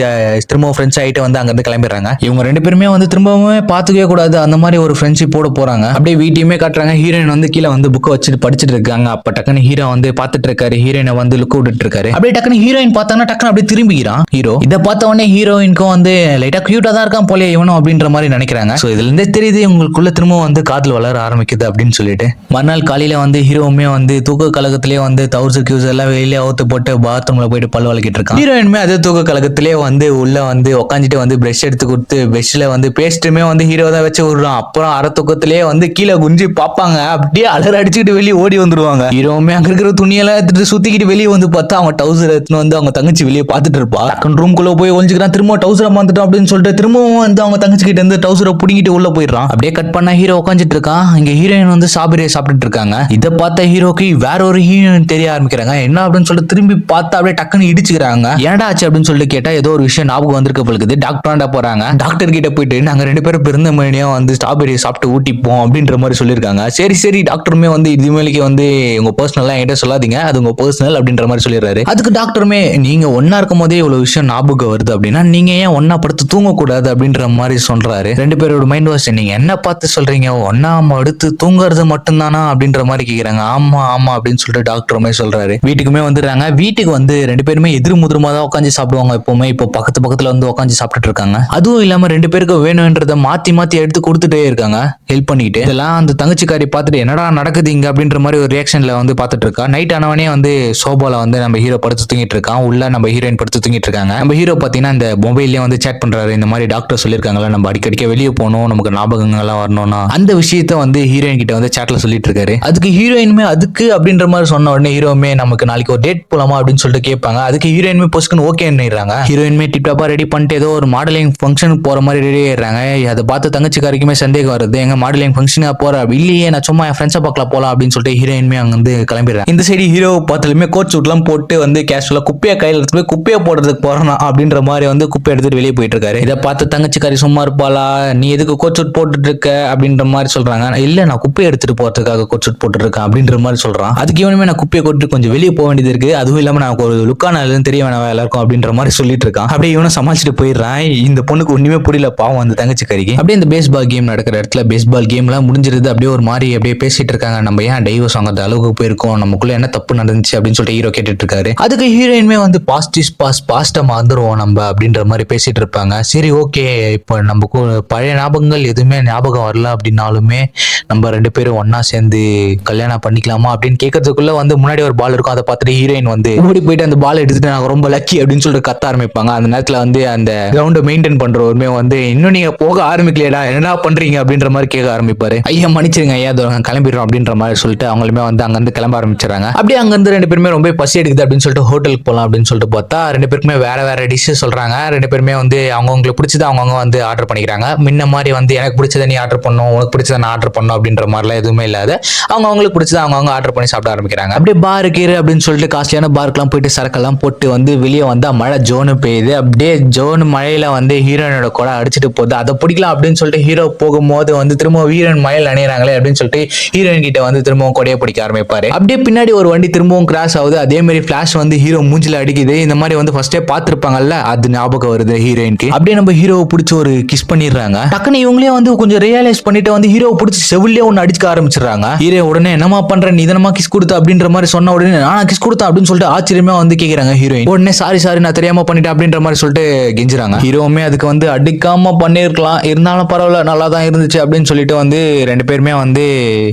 திரும்ப திரும்பவும் ஃப்ரெண்ட்ஸ் ஆகிட்டு வந்து அங்கேருந்து கிளம்பிடுறாங்க. இவங்க ரெண்டு பேருமே வந்து திரும்பவும் பார்த்துக்கவே கூடாது. அந்த மாதிரி ஒரு ஃப்ரெண்ட்ஷிப் போட போகிறாங்க அப்படியே வீட்டையுமே காட்டுறாங்க. ஹீரோயின் வந்து கீழே வந்து புக்கை வச்சுட்டு படிச்சுட்டு இருக்காங்க. அப்போ டக்குன்னு ஹீரோ வந்து பார்த்துட்டு இருக்காரு. ஹீரோயினை வந்து லுக் விட்டுட்டு இருக்காரு. அப்படியே டக்குன்னு ஹீரோயின் பார்த்தாங்கன்னா டக்குன்னு அப்படியே திரும்பிக்கிறான். ஹீரோ இதை பார்த்த உடனே ஹீரோயினுக்கும் வந்து லைட்டாக க்யூட்டாக தான் இருக்கான் போலே இவனும் அப்படின்ற மாதிரி நினைக்கிறாங்க. ஸோ இதுலேருந்தே தெரியுது உங்களுக்குள்ள திரும்ப வந்து காதல் வளர ஆரம்பிக்குது அப்படின்னு சொல்லிட்டு. மறுநாள் காலையில் வந்து ஹீரோவுமே வந்து தூக்க கழகத்திலே வந்து தௌசண்ட் கியூஸ் எல்லாம் வெளியே அவுத்து போட்டு பாத்ரூம்ல போயிட்டு பல் வளர்க்கிட்டு இருக்கான். ஹீரோயினுமே அதே தூக்க கழகத்திலே வந்து உள்ள வந்து உட்காந்துட்டு வந்து பிரஷ் எடுத்து கொடுத்து பிரஷ்ல வந்து பேஸ்ட்டுமே வந்து ஹீரோ தான் வச்சு விடுறான். அப்புறம் அரை தூக்கத்திலேயே வந்து கீழே குஞ்சு பார்ப்பாங்க. அப்படியே அலற அடிச்சுக்கிட்டு வெளியே ஓடி வந்துருவாங்க. ஹீரோவுமே அங்க இருக்கிற துணியெல்லாம் எடுத்துட்டு சுத்திக்கிட்டு வெளியே வந்து பார்த்தா அவங்க டவுசர் எடுத்துன்னு வந்து அவங்க தங்கச்சி வெளியே பார்த்துட்டு இருப்பா. ரூம் குள்ள போய் ஒழிஞ்சுக்கிறான் திரும்ப டவுசரை மாந்துட்டோம் அப்படின்னு சொல்லிட்டு திரும்பவும் வந்து அவங்க தங்கச்சி கிட்ட இருந்து டவுசரை புடிங்கிட்டு உள்ள போயிடுறான். அப்படியே கட் பண்ண ஹீரோ உட்காந்துட்டு இருக்கான். இங்க ஹீரோயின் வந்து சாபிரியை சாப்பிட்டுட்டு இருக்காங்க. இதை பார்த்த ஹீரோக்கு வேற ஒரு ஹீரோயின் தெரிய ஆரம்பிக்கிறாங்க. என்ன அப்படின்னு சொல்லிட்டு திரும்பி பார்த்தா அப்படியே டக்குன்னு இடிச்சுக்கிறாங்க. ஏன்டா ஆச்சு அப்படின்னு சொல்லிட்டு கேட்டா ஏதோ ஒரு விஷயம் ஞாபகம் வந்திருக்க பொழுது டாக்டராண்டா போறாங்க. டாக்டர் கிட்ட போயிட்டு நாங்க ரெண்டு பேரும் பிறந்த மணியா வந்து ஸ்ட்ராபெரி சாப்பிட்டு ஊட்டிப்போம் அப்படின்ற மாதிரி சொல்லியிருக்காங்க. சரி சரி டாக்டருமே வந்து இதுமேலைக்கு வந்து உங்க பர்சனலா என்கிட்ட சொல்லாதீங்க. அது உங்க பர்சனல் அப்படின்ற மாதிரி சொல்லிடுறாரு. அதுக்கு டாக்டருமே நீங்க ஒன்னா இருக்கும் போதே இவ்வளவு விஷயம் ஞாபகம் வருது அப்படின்னா நீங்க ஏன் ஒன்னா படுத்து தூங்கக்கூடாது? அப்படின்ற மாதிரி சொல்றாரு. ரெண்டு பேரோட மைண்ட் வாஷ் நீங்க என்ன பார்த்து சொல்றீங்க? ஒன்னா அடுத்து தூங்குறது மட்டும்தானா? அப்படின்ற மாதிரி கேக்குறாங்க. ஆமா ஆமா அப்படின்னு சொல்லிட்டு டாக்டர் மாதிரி சொல்றாரு. வீட்டுக்குமே வந்துடுறாங்க. வீட்டுக்கு வந்து ரெண்டு பேருமே எதிர் முதிரமா தான் உட்காந்து சாப்பிடுவாங்க எப்பவுமே. இப்போ பக்கத்து பக்கத்துல வந்து உட்காந்து சாப்பிட்டுட்டு இருக்காங்க. அதுவும் இல்லாம ரெண்டு பேருக்கு வேணும்ன்றத மாத்தி மாத்தி எடுத்து கொடுத்துட்டே இருக்காங்க. ஹெல்ப் பண்ணிட்டு இதெல்லாம் அந்த தங்கச்சிக்காரி பார்த்துட்டு என்னடா நடக்குது இங்க அப்படின்ற மாதிரி ஒரு ரியாக்ஷன்ல வந்து பார்த்துட்டு இருக்கா. நைட் ஆனவனே வந்து சோபால வந்து நம்ம ஹீரோ படுத்து தூங்கிட்டு இருக்கான். உள்ள நம்ம ஹீரோயின் படுத்து தூங்கிட்டு இருக்காங்க. நம்ம ஹீரோ பாத்தீங்கன்னா இந்த மொபைல்லயே வந்து சேட் பண்றாரு. இந்த மாதிரி டாக்டர் சொல்லியிருக்காங்களா நம்ம அடிக்கடிக்க வெளியே போகணும். நமக்கு ஞாபகங்கள்லாம் வரணும்னா அந்த விஷயத்த வந்து ஹீரோயின் கிட்ட வந்து சேட்ல சொல்லிட்டு இருக்காரு. அதுக்கு ஹீரோயினுமே அதுக்கு அப்படின்ற மாதிரி சொன்ன உடனே ஹீரோமே நமக்கு நாளைக்கு ஒரு டேட் போலாமா அப்படின்னு சொல்லிட்டு கேட்பாங்க. அதுக்கு ஹீரோயினுமே ஓகே ஓகேன்னுறாங்க ஹீரோயினுமே டிப்டாப்பா ரெடி பண்ணிட்டு ஏதோ ஒரு மாடலிங் ஃபங்க்ஷனுக்கு போற மாதிரி ரெடி ஆயிடுறாங்க. அதை பார்த்து தங்கச்சிக்காரிக்குமே சந்தேகம் வருது. எங்க மாடலிங் ஃபங்க்ஷனாக போற? இல்லையே நான் சும்மா என் ஃப்ரெண்ட்ஸை பார்க்கலாம் போலாம் அப்படின்னு சொல்லிட்டு ஹீரோயினுமே அங்க வந்து கிளம்பிடுறாங்க. இந்த சைடு ஹீரோ பார்த்தாலுமே கோட் சூட்லாம் போட்டு வந்து கேஷுவலா குப்பையை கையில் எடுத்து போய் குப்பையை போடுறதுக்கு போறோம் அப்படின்ற மாதிரி வந்து குப்பை எடுத்துட்டு வெளியே போயிட்டு இருக்காரு. இதை பார்த்து தங்கச்சிக்காரி சும்மா இருப்பாளா? நீ எதுக்கு கோட் சூட் போட்டுட்டு இருக்க? அப்படின்ற மாதிரி சொல்றாங்க. இல்ல நான் குப்பையை எடுத்துட்டு போறதுக்காக கோட் சூட் போட்டுட்டு இருக்கேன் அப்படின்ற மாதிரி சொல்றான். அதுக்கு இவனுமே நான் குப்பையை கொட்டு கொஞ்சம் வெளியே போக வேண்டியது இருக்கு. அதுவும் இல்லாம நான் ஒரு லுக்கான தெரிய வேணாம் எல்லாருக்கும் அப்படின்ற மாதிரி சொல்லிட்டு இருக்கான். அப்படியே இவனும் சமாளிச்சுட்டு போயிடுறான். இந்த பொண்ணுக்கு ஒண்ணுமே புரியல பாவம் அந்த தங்கச்சி கறிக்கு. அப்படியே இந்த பேஸ்பால் கேம் நடக்கிற இடத்துல பேஸ்பால் கேம்லாம் முடிஞ்சிருது. அப்படியே ஒரு மாதிரி அப்படியே பேசிட்டு இருக்காங்க. நம்ம ஏன் டைவர்ஸ் வாங்குற அளவுக்கு போயிருக்கோம்? நமக்குள்ள என்ன தப்பு நடந்துச்சு அப்படின்னு சொல்லிட்டு ஹீரோ கேட்டுட்டு இருக்காரு. அதுக்கு ஹீரோயினுமே வந்து பாஸ்ட் இஸ் பாஸ் பாஸ்டா மறந்துருவோம் நம்ம அப்படின்ற மாதிரி பேசிட்டு இருப்பாங்க. சரி ஓகே இப்போ நம்ம பழைய ஞாபகங்கள் எதுவுமே ஞாபகம் வரல அப்படின்னாலுமே நம்ம ரெண்டு பேரும் ஒன்னா சேர்ந்து கல்யாணம் பண்ணிக்கலாமா அப்படின்னு கேட்கறதுக்குள்ள வந்து முன்னாடி ஒரு பால் இருக்கும் அதை பார்த்துட்டு ஹீரோயின் வந்து ஓடி போயிட்டு அந்த பால் எடுத்துட்டு நாங்கள் ரொம்ப லக்கி அப்படின்னு சொல்லிட்டு கத்த ஆரம்பிப்பாங்க. அந்த நேரத்தில் வந்து அந்த கிரவுண்டை மெயின்டைன் பண்றவருமே வந்து இன்னும் நீங்க போக ஆரம்பிக்கலையடா என்ன பண்றீங்க? அப்படின்ற மாதிரி கேட்க ஆரம்பிப்பாரு. ஐயா மன்னிச்சிருங்க ஐயா இதோ கிளம்பிடுறோம் அப்படின்ற மாதிரி சொல்லிட்டு அவங்களுமே வந்து அங்கேருந்து கிளம்ப ஆரம்பிச்சிடறாங்க. அப்படியே அங்கேருந்து ரெண்டு பேருமே ரொம்ப பசி எடுக்குது அப்படின்னு சொல்லிட்டு ஹோட்டலுக்கு போகலாம் அப்படின்னு சொல்லிட்டு பார்த்தா ரெண்டு பேருக்குமே வேற வேற டிஷ்ஷஸ் சொல்றாங்க. ரெண்டு பேருமே வந்து அவங்கவுங்களுக்கு பிடிச்சது அவங்கவுங்க வந்து ஆர்டர் பண்ணிக்கிறாங்க. முன்ன மாதிரி வந்து எனக்கு பிடிச்சதை நீ ஆர்டர் பண்ணும் உனக்கு பிடிச்சதை நான் ஆர்டர் பண்ணும் அப்படின்ற மாதிரிலாம் எதுவுமே இல்லாத அவங்க அவங்களுக்கு பிடிச்சதை அவங்கவுங்க ஆர்டர் பண்ணி சாப்பிட ஆரம்பிக்கிறாங்க. அப்படியே பார் கீரு அப்படின்னு சொல்லிட்டு காஸ்ட்லியான பார்க்கெலாம் போயிட்டு சரக்கெல்லாம் போட்டு வந்து வெளியே வந்தால் மழை ஜோனு பெய்யுது. அப்படியே ஜோன் மழையில் வந்து ஹீரோயினோட கூட அடிச்சுட்டு போகுது. அதை பிடிக்கலாம் அப்படின்னு சொல்லிட்டு ஹீரோ போகும்போது வந்து திரும்ப ஹீரோயின் மழையில் அணையிறாங்களே அப்படின்னு சொல்லிட்டு ஹீரோயின் கிட்ட வந்து திரும்பவும் கொடையை பிடிக்க ஆரம்பிப்பார். அப்படியே பின்னாடி ஒரு வண்டி திரும்பவும் கிராஸ் ஆகுது. அதே மாதிரி ஃபிளாஷ் வந்து ஹீரோ மூஞ்சில அடிக்குது. இந்த மாதிரி வந்து ஃபர்ஸ்டே பார்த்துருப்பாங்கல்ல அது ஞாபகம் வருது ஹீரோயின்க்கு அப்படியே நம்ம ஹீரோவை பிடிச்சி ஒரு கிஸ் பண்ணிடுறாங்க. டக்குன்னு இவங்களே வந்து கொஞ்சம் ரியலைஸ் பண்ணிட்டு வந்து ஹீரோவை பிடிச்சி செவிலே ஒன்று அடிச்சுக்க ஆரம்பிச்சிடுறாங்க. ஹீரோ உடனே என்னமா பண்ற? நீ இதனமா கிஸ் கொடுத்து? அப்படின்ற மாதிரி சொன்ன உடனே நான் கிஸ் கொடுத்தேன் அப்படின்னு சொல்லிட்டு ஆச்சரியமா வந்து கேக்குறாங்க ஹீரோயின் உடனே சாரி சாரி நான் தெரியாம பண்ணிட்டேன் அப்படின்ற மாதிரி சொல்லிட்டு கெஞ்சுறாங்க. ஹீரோவுமே அதுக்கு வந்து அடிக்காம பண்ணிருக்கலாம். இருந்தாலும் பரவாயில்ல நல்லா தான் இருந்துச்சு அப்படின்னு சொல்லிட்டு வந்து ரெண்டு பேருமே வந்து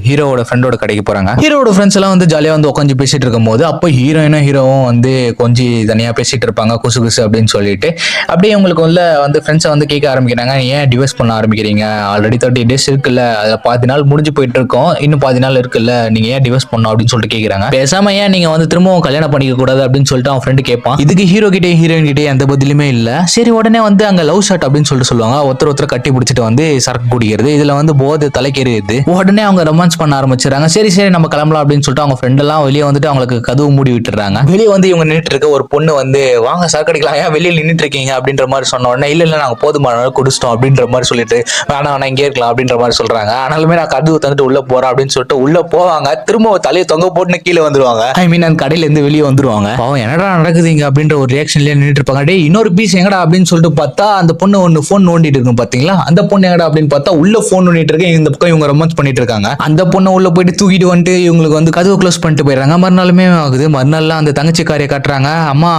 ஹீரோவோட ஃப்ரெண்டோட கடைக்கு போறாங்க. ஹீரோவோட ஃப்ரெண்ட்ஸ் எல்லாம் வந்து ஜாலியா வந்து உட்காந்து பேசிட்டு இருக்கும்போது அப்போ ஹீரோயினும் ஹீரோவும் வந்து கொஞ்சம் தனியா பேசிட்டு இருப்பாங்க குசு குசு அப்படின்னு சொல்லிட்டு. அப்படியே உங்களுக்கு உள்ள வந்து ஃப்ரெண்ட்ஸை வந்து கேட்க ஆரம்பிக்கிறாங்க ஏன் டிவோர்ஸ் பண்ண ஆரம்பிக்கிறீங்க? ஆல்ரெடி தேர்ட்டி டேஸ் இருக்குல்ல அதில் பாதி நாள் முடிஞ்சு போயிட்டு இருக்கோம். இன்னும் பாதி நாள் இருக்குல்ல நீங்க ஏன் டிவோர்ஸ் பண்ணணும்? அப்படின்னு சொல்லிட்டு கேட்குறாங்க பேசாம ஏன் நீங்க வந்து திரும்பவும் கல்யாணம் பண்ணிக்க கூடாது அப்படின்னு சொல்லிட்டு அவன் ஃப்ரெண்டு கேட்பான். இதுக்கு ஹீரோ கிட்டே ஹீரோயின் கிட்டே எந்த பதிலுமே இல்ல. சரி உடனே வந்து அங்க லவ் ஷாட் அப்படின்னு சொல்லிட்டு சொல்லுவாங்க. ஒருத்தர் ஒருத்தர் கட்டி பிடிச்சிட்டு வந்து சரக்கு குடிக்கிறது. இதுல வந்து போதை தலைக்கேறியது. உடனே அவங்க ரொமான்ஸ் பண்ண ஆரம்பிச்சிடறாங்க. சரி சரி நம்ம கிளம்பலாம் அப்படின்னு சொல்லிட்டு அவங்க ஃப்ரெண்ட் எல்லாம் வெளியே வந்துட்டு அவங்களுக்கு கதவு மூடி விட்டுறாங்க வெளியே வந்து இவங்க நின்றுட்டு இருக்க ஒரு பொண்ணு வந்து வாங்க சரக்கு அடிக்கலாம் ஏன் வெளியே நின்றுட்டு இருக்கீங்க. அப்படின்ற மாதிரி சொன்ன உடனே இல்ல இல்ல நாங்க போதுமான குடிச்சிட்டோம். அப்படின்ற மாதிரி சொல்லிட்டு வேணாம் வேணா இங்கே இருக்கலாம். அப்படின்ற மாதிரி சொல்றாங்க. ஆனாலுமே நான் கதவு தந்துட்டு உள்ள போறேன் அப்படின்னு சொல்லிட்டு உள்ள போவாங்க. திரும்ப தலையை தொங்க போட்டுன்னு கீழே வந்துருவாங்க. ஐ மீன் அந்த கடையில இருந்து வெளியே வந்துருவாங்க. பாவம் என்னடா நடக்குதுங்க அப்படின்ற ஒரு ரியாக்ஷன்லயே நின்றுட்டு இருப்பாங்க. டே இன்னொரு பீஸ் எங்கடா அப்படின்னு சொல்லிட்டு பார்த்தா அந்த பொண்ணு ஒன்னு ஃபோன் நோண்டிட்டு இருக்கும் பாத்தீங்களா அந்த பொண்ணு எங்கடா அப்படின்னு பார்த்தா உள்ள ஃபோன் நோண்டிட்டு இருக்கு இந்த பக்கம் இவங்க ரொமான்ஸ் பண்ணிட்டு இருக்காங்க. அந்த பொண்ணை உள்ள போயிட்டு தூக்கிட்டு வந்துட்டு இவங்களுக்கு வந்து கதவு க்ளோஸ் பண்ணிட்டு போயிடுறாங்க. மறுநாளுமே ஆகுது. மறுநாள்லாம் அந்த தங்கச்சிக்காரியை காட்டுறாங்க. அம்மா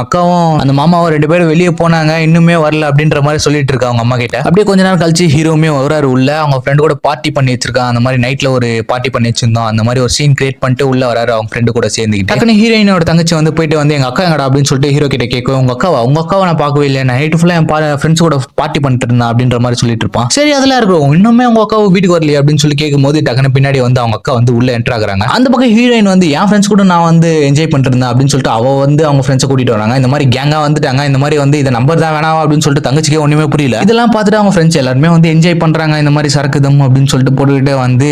அக்காவும் அந்த மாமாவும் ரெண்டு பேரும் வெளியே போனாங்க. இன்னுமே வரல அப்படின்ற மாதிரி சொல்லிட்டு இருக்காங்க அவங்க அம்மா கிட்ட. அப்படியே கொஞ்ச நேரம் கழிச்சு ஹீரோமே வராரு உள்ள. அவங்க ஃப்ரெண்டு கூட பார்ட்டி பண்ணி வச்சிருக்காங்க. அந்த மாதிரி நைட்ல ஒரு பார்ட்டி பண்ணி வச்சிருந்தோம். அந்த மாதிரி ஒரு சீன் கிரியேட் பண்ணிட்டு உள்ள வராரு. அவங்க ஃப்ரெண்டு கூட சேர்ந்துக்கிட்டு டக்குனு ஹீரோயினோட தங்கச்சி வந்து போயிட்டு வந்து எங்க அக்கா எங்கடா? அப்படின்னு சொல்லிட்டு ஹீரோ கிட்ட கேட்கும் உங்க அக்காவா? உங்க அக்காவை நான் பார்க்கவே இல்லை நான் நைட்டு ஃபுல்லா என் ஃப்ரெண்ட்ஸ் கூட பார்ட்டி பண்ணிட்டு இருந்தேன் அப்படின்ற மாதிரி சொல்லிட்டு இருப்பான். சரி அதெல்லாம் இருக்கும் இன்னுமே உங்க அக்காவை வீட்டுக்கு வரலையே அப்படின்னு சொல்லி கேட்கும்போது டக்குனு பின்னாடி வந்து அவங்க அக்கா வந்து உள்ள என்டர் ஆகுறாங்க. அந்த பக்கம் ஹீரோயின் வந்து என் ஃப்ரெண்ட்ஸ் கூட நான் வந்து என்ஜாய் பண்ணிட்டு இருந்தேன் அப்படின்னு சொல்லிட்டு அவ வந்து அவங்க ஃப்ரெண்ட்ஸை கூட்டிட்டு வராங்க. இந்த மாதிரி கேங்கா வந்துட்டாங்க. இந்த மாதிரி வந்து இதை நம்பர் தான் வேணாம் அப்படின்னு சொல்லிட்டு தங்கச்சிக்கே ஒண்ணுமே புரியல. இதெல்லாம் பார்த்துட்டு அவங்க ஃப்ரெண்ட்ஸ் எல்லாருமே வந்து என்ஜாய் பண்றாங்க. இந்த மாதிரி சரக்குதம் அப்படின்னு சொல்லிட்டு போட்டுக்கிட்டு வந்து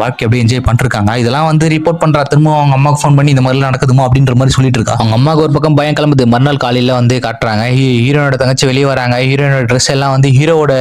வாழ்க்கை அப்படியே என்ஜாய் பண்ணிருக்காங்க இதெல்லாம் வந்து ரிப்போர்ட் பண்ற திரும்ப அவங்க அம்மாவுக்கு ஃபோன் பண்ணி இந்த மாதிரிலாம் நடக்குதுமா? அப்படின்ற மாதிரி சொல்லிட்டு இருக்கா. அவங்க அம்மாவுக்கு ஒரு பக்கம் பயம் கிளம்புது. மறுநாள் காலையில் வந்து காட்டுறாங்க. ஹீரோனோட தங்கச்சி வெளியே வராங்க. ஹீரோனோட ட்ரெஸ் எல்லாம் வந்து ஹீரோவோட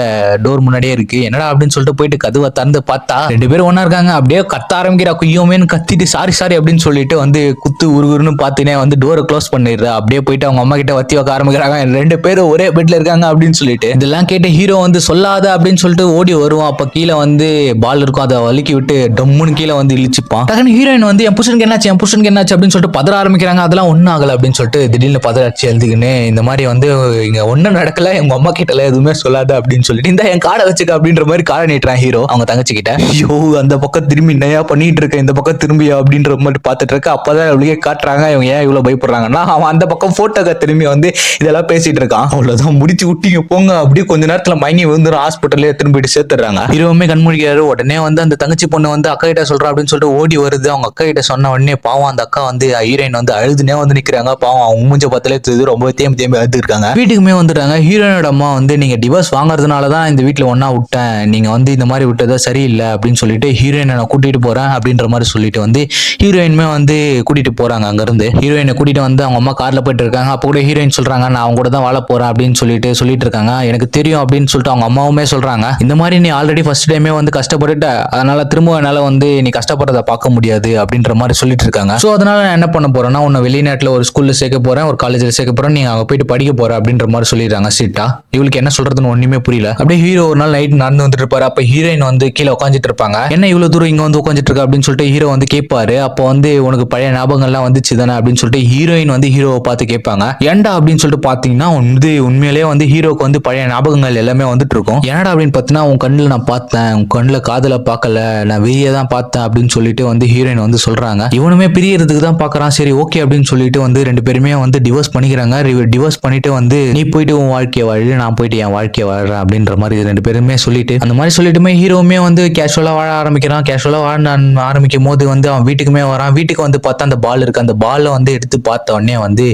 டோர் முன்னாடியே இருக்கு. என்னடா அப்படின்னு சொல்லிட்டு போயிட்டு கதவை திறந்து பார்த்தா ரெண்டு பேரும் ஒன்றா இருக்காங்க. அப்படியே கத்த ஆரம்பிக்கிறா. குய்யோமேன்னு கத்திட்டு சாரி சாரி அப்படின்னு சொல்லிட்டு வந்து குத்து உருகுருன்னு பார்த்துனே வந்து டோரை க்ளோஸ் பண்ணிடுறா. அப்படியே போயிட்டு அவங்க அம்மா கிட்ட வத்தி வைக்க ஆரம்பிக்கிறாங்க. ரெண்டு பேரும் ஒரே பெட்ல இருக்காங்க அப்படின்னு சொல்லிட்டு. இதெல்லாம் கேட்டு ஹீரோ வந்து சொல்லாத அப்படின்னு சொல்லிட்டு ஓடி வருவான். அப்ப கீழே வந்து பால் இருக்கும். அதை வலிக்கி விட்டு டம்முன்னு கீழே வந்து இழிச்சுப்பான். ஹீரோயின் வந்து என் புருஷனுக்கு என்னாச்சு? என் புருஷனுக்கு என்னாச்சு? அப்படின்னு சொல்லிட்டு பதற ஆரம்பிக்கிறாங்க. அதெல்லாம் ஒன்றும் ஆகலை அப்படின்னு சொல்லிட்டு திடீர்னு பதறாச்சு எழுதுக்குன்னு இந்த மாதிரி வந்து இங்கே ஒன்றும் நடக்கல எங்க அம்மா கிட்ட எதுவுமே சொல்லாத அப்படின்னு சொல்லிட்டு இந்த என் காடை வச்சுக்க அப்படின்ற மாதிரி காடை நீட்டுறான் ஹீரோ அவங்க தங்கச்சி கிட்ட ஐயோ அந்த பக்கம் திரும்பி நயா பண்ணிட்டு இருக்கேன் இந்த பக்கம் திரும்பியா? அப்படின்ற மாதிரி பார்த்துட்டு இருக்க. அப்பதான் அவளுக்கே காட்டுறாங்க இவங்க ஏன் இவ்வளோ பயப்படுறாங்கன்னா அவன் அந்த பக்கம் போட்டோக்கு திரும்பி வந்து இதெல்லாம் பேசிட்டு இருக்கான். அவ்வளோதான் முடிச்சு விட்டீங்க போங்க. அப்படியே கொஞ்ச நேரத்தில் மயங்கி விழுந்துரும் ஹாஸ்பிட்டல்லே திரும்பிட்டு சேர்த்துறாங்க ஹீரோவுமே கண்மூடிக்கிறாரு. உடனே வந்து அந்த தங்கச்சி பொண்ணு வந்து அக்கா கிட்ட சொல்றா அப்படின்னு சொல்லிட்டு ஓடி வருது. அவங்க அக்கா கிட்ட சொன்ன உடனே பாவம் அந்த அக்கா வந்து ஹீரோயின் வந்து அழுதுனே வந்து நிக்கிறாங்க. பாவம் அவங்க மூஞ்ச பத்தலே தெரியுது ரொம்ப தேம்பி தேம்பி அழுது இருக்காங்க வீட்டுக்குமே வந்துட்டாங்க. ஹீரோயினோட அம்மா வந்து நீங்க டிவோர்ஸ் வாங்குறதுனால தான் இந்த வீட்டில் ஒன்னா விட்டேன். நீங்க வந்து இந்த மாதிரி விட்டதா சரியில்லை அப்படின்னு சொல்லிட்டு ஹீரோயினை நான் கூட்டிட்டு போறேன் அப்படின்ற மாதிரி சொல்லிட்டு வந்து ஹீரோயினுமே வந்து கூட்டிட்டு போறாங்க அங்கிருந்து. ஹீரோயினை கூட்டிட்டு வந்து அவங்க அம்மா கார்ல போயிட்டு இருக்காங்க. அப்போ கூட ஹீரோயின் சொல்றாங்க நான் அவங்க கூட தான் வாழ போறேன் அப்படின்னு சொல்லிட்டு சொல்லிட்டு இருக்காங்க. எனக்கு தெரியும் அப்படின்னு சொல்லிட்டு அவங்க அம்மாவுமே சொல்றாங்க. இந்த மாதிரி நீ ஆல்ரெடி ஃபர்ஸ்ட் டைமே வந்து கஷ்டப்பட்டுட்ட. அதனால திரும்ப என்னால் வந்து நீ கஷ்டப்படுறத பார்க்க முடியாது அப்படின்ற மாதிரி சொல்லிட்டு இருக்காங்க. ஸோ அதனால நான் என்ன பண்ண போறேன்னா உன்னை வெளிநாட்டில் ஒரு ஸ்கூல்ல சேர்க்க போறேன் ஒரு காலேஜில் சேர்க்க போறேன் நீங்க அங்கே போயிட்டு படிக்க போற அப்படின்ற மாதிரி சொல்லிடுறாங்க சீட்டா இவளுக்கு என்ன சொல்றதுன்னு ஒண்ணுமே புரியல. அப்படியே ஹீரோ ஒரு நாள் நைட் நடந்து வந்துட்டு இருப்பாரு. அப்ப ஹீரோயின் வந்து கீழே உட்காந்துட்டு இருப்பாங்க. என்ன இவ்வளவு தூரம் இங்க வந்து உட்காந்துட்டு இருக்கா? அப்படின்னு சொல்லிட்டு ஹீரோ வந்து கேட்பாரு. அப்போ வந்து உனக்கு பழைய ஞாபகங்கள்லாம் வந்துச்சு தானே? அப்படின்னு சொல்லிட்டு ஹீரோயின் வந்து ஹீரோவை பார்த்து கேட்பாங்க. ஏன்டா? அப்படின்னு சொல்லிட்டு பாத்தீங்கன்னா வந்து உண்மையிலேயே வந்து ஹீரோக்கு வந்து பழைய ஞாபகங்கள் எல்லாமே வந்துட்டு இருக்கும். ஏன்டா அப்படின்னு பார்த்தீங்கன்னா உன் கண்ணில் நான் பார்த்தேன். உன் கண்ணில் காதலை பார்க்கல. நான் வெளியே தான் பார்த்தேன். அப்படின்னு சொல்லிட்டு வந்து ஹீரோயின் வந்து சொல்றாங்க. இருக்காங்க இவனுமே பிரியறதுக்கு தான் பாக்குறான் சரி ஓகே அப்படின்னு சொல்லிட்டு வந்து ரெண்டு பேருமே வந்து டிவோர்ஸ் பண்ணிக்கிறாங்க. டிவோர்ஸ் பண்ணிட்டு வந்து நீ போயிட்டு உன் வாழ்க்கையை வாழு நான் போயிட்டு என் வாழ்க்கையை வாழ்றேன். அப்படின்ற மாதிரி ரெண்டு பேருமே சொல்லிட்டு அந்த மாதிரி சொல்லிட்டுமே ஹீரோவுமே வந்து கேஷுவலா வாழ ஆரம்பிக்கிறான். கேஷுவலா வாழ ஆரம்பிக்கும் போது வந்து அவன் வீட்டுக்குமே வரான். வீட்டுக்கு வந்து பார்த்தா அந்த பால் இருக்கு. அந்த பால்ல வந்து எடுத்து பார்த்த உடனே வந்து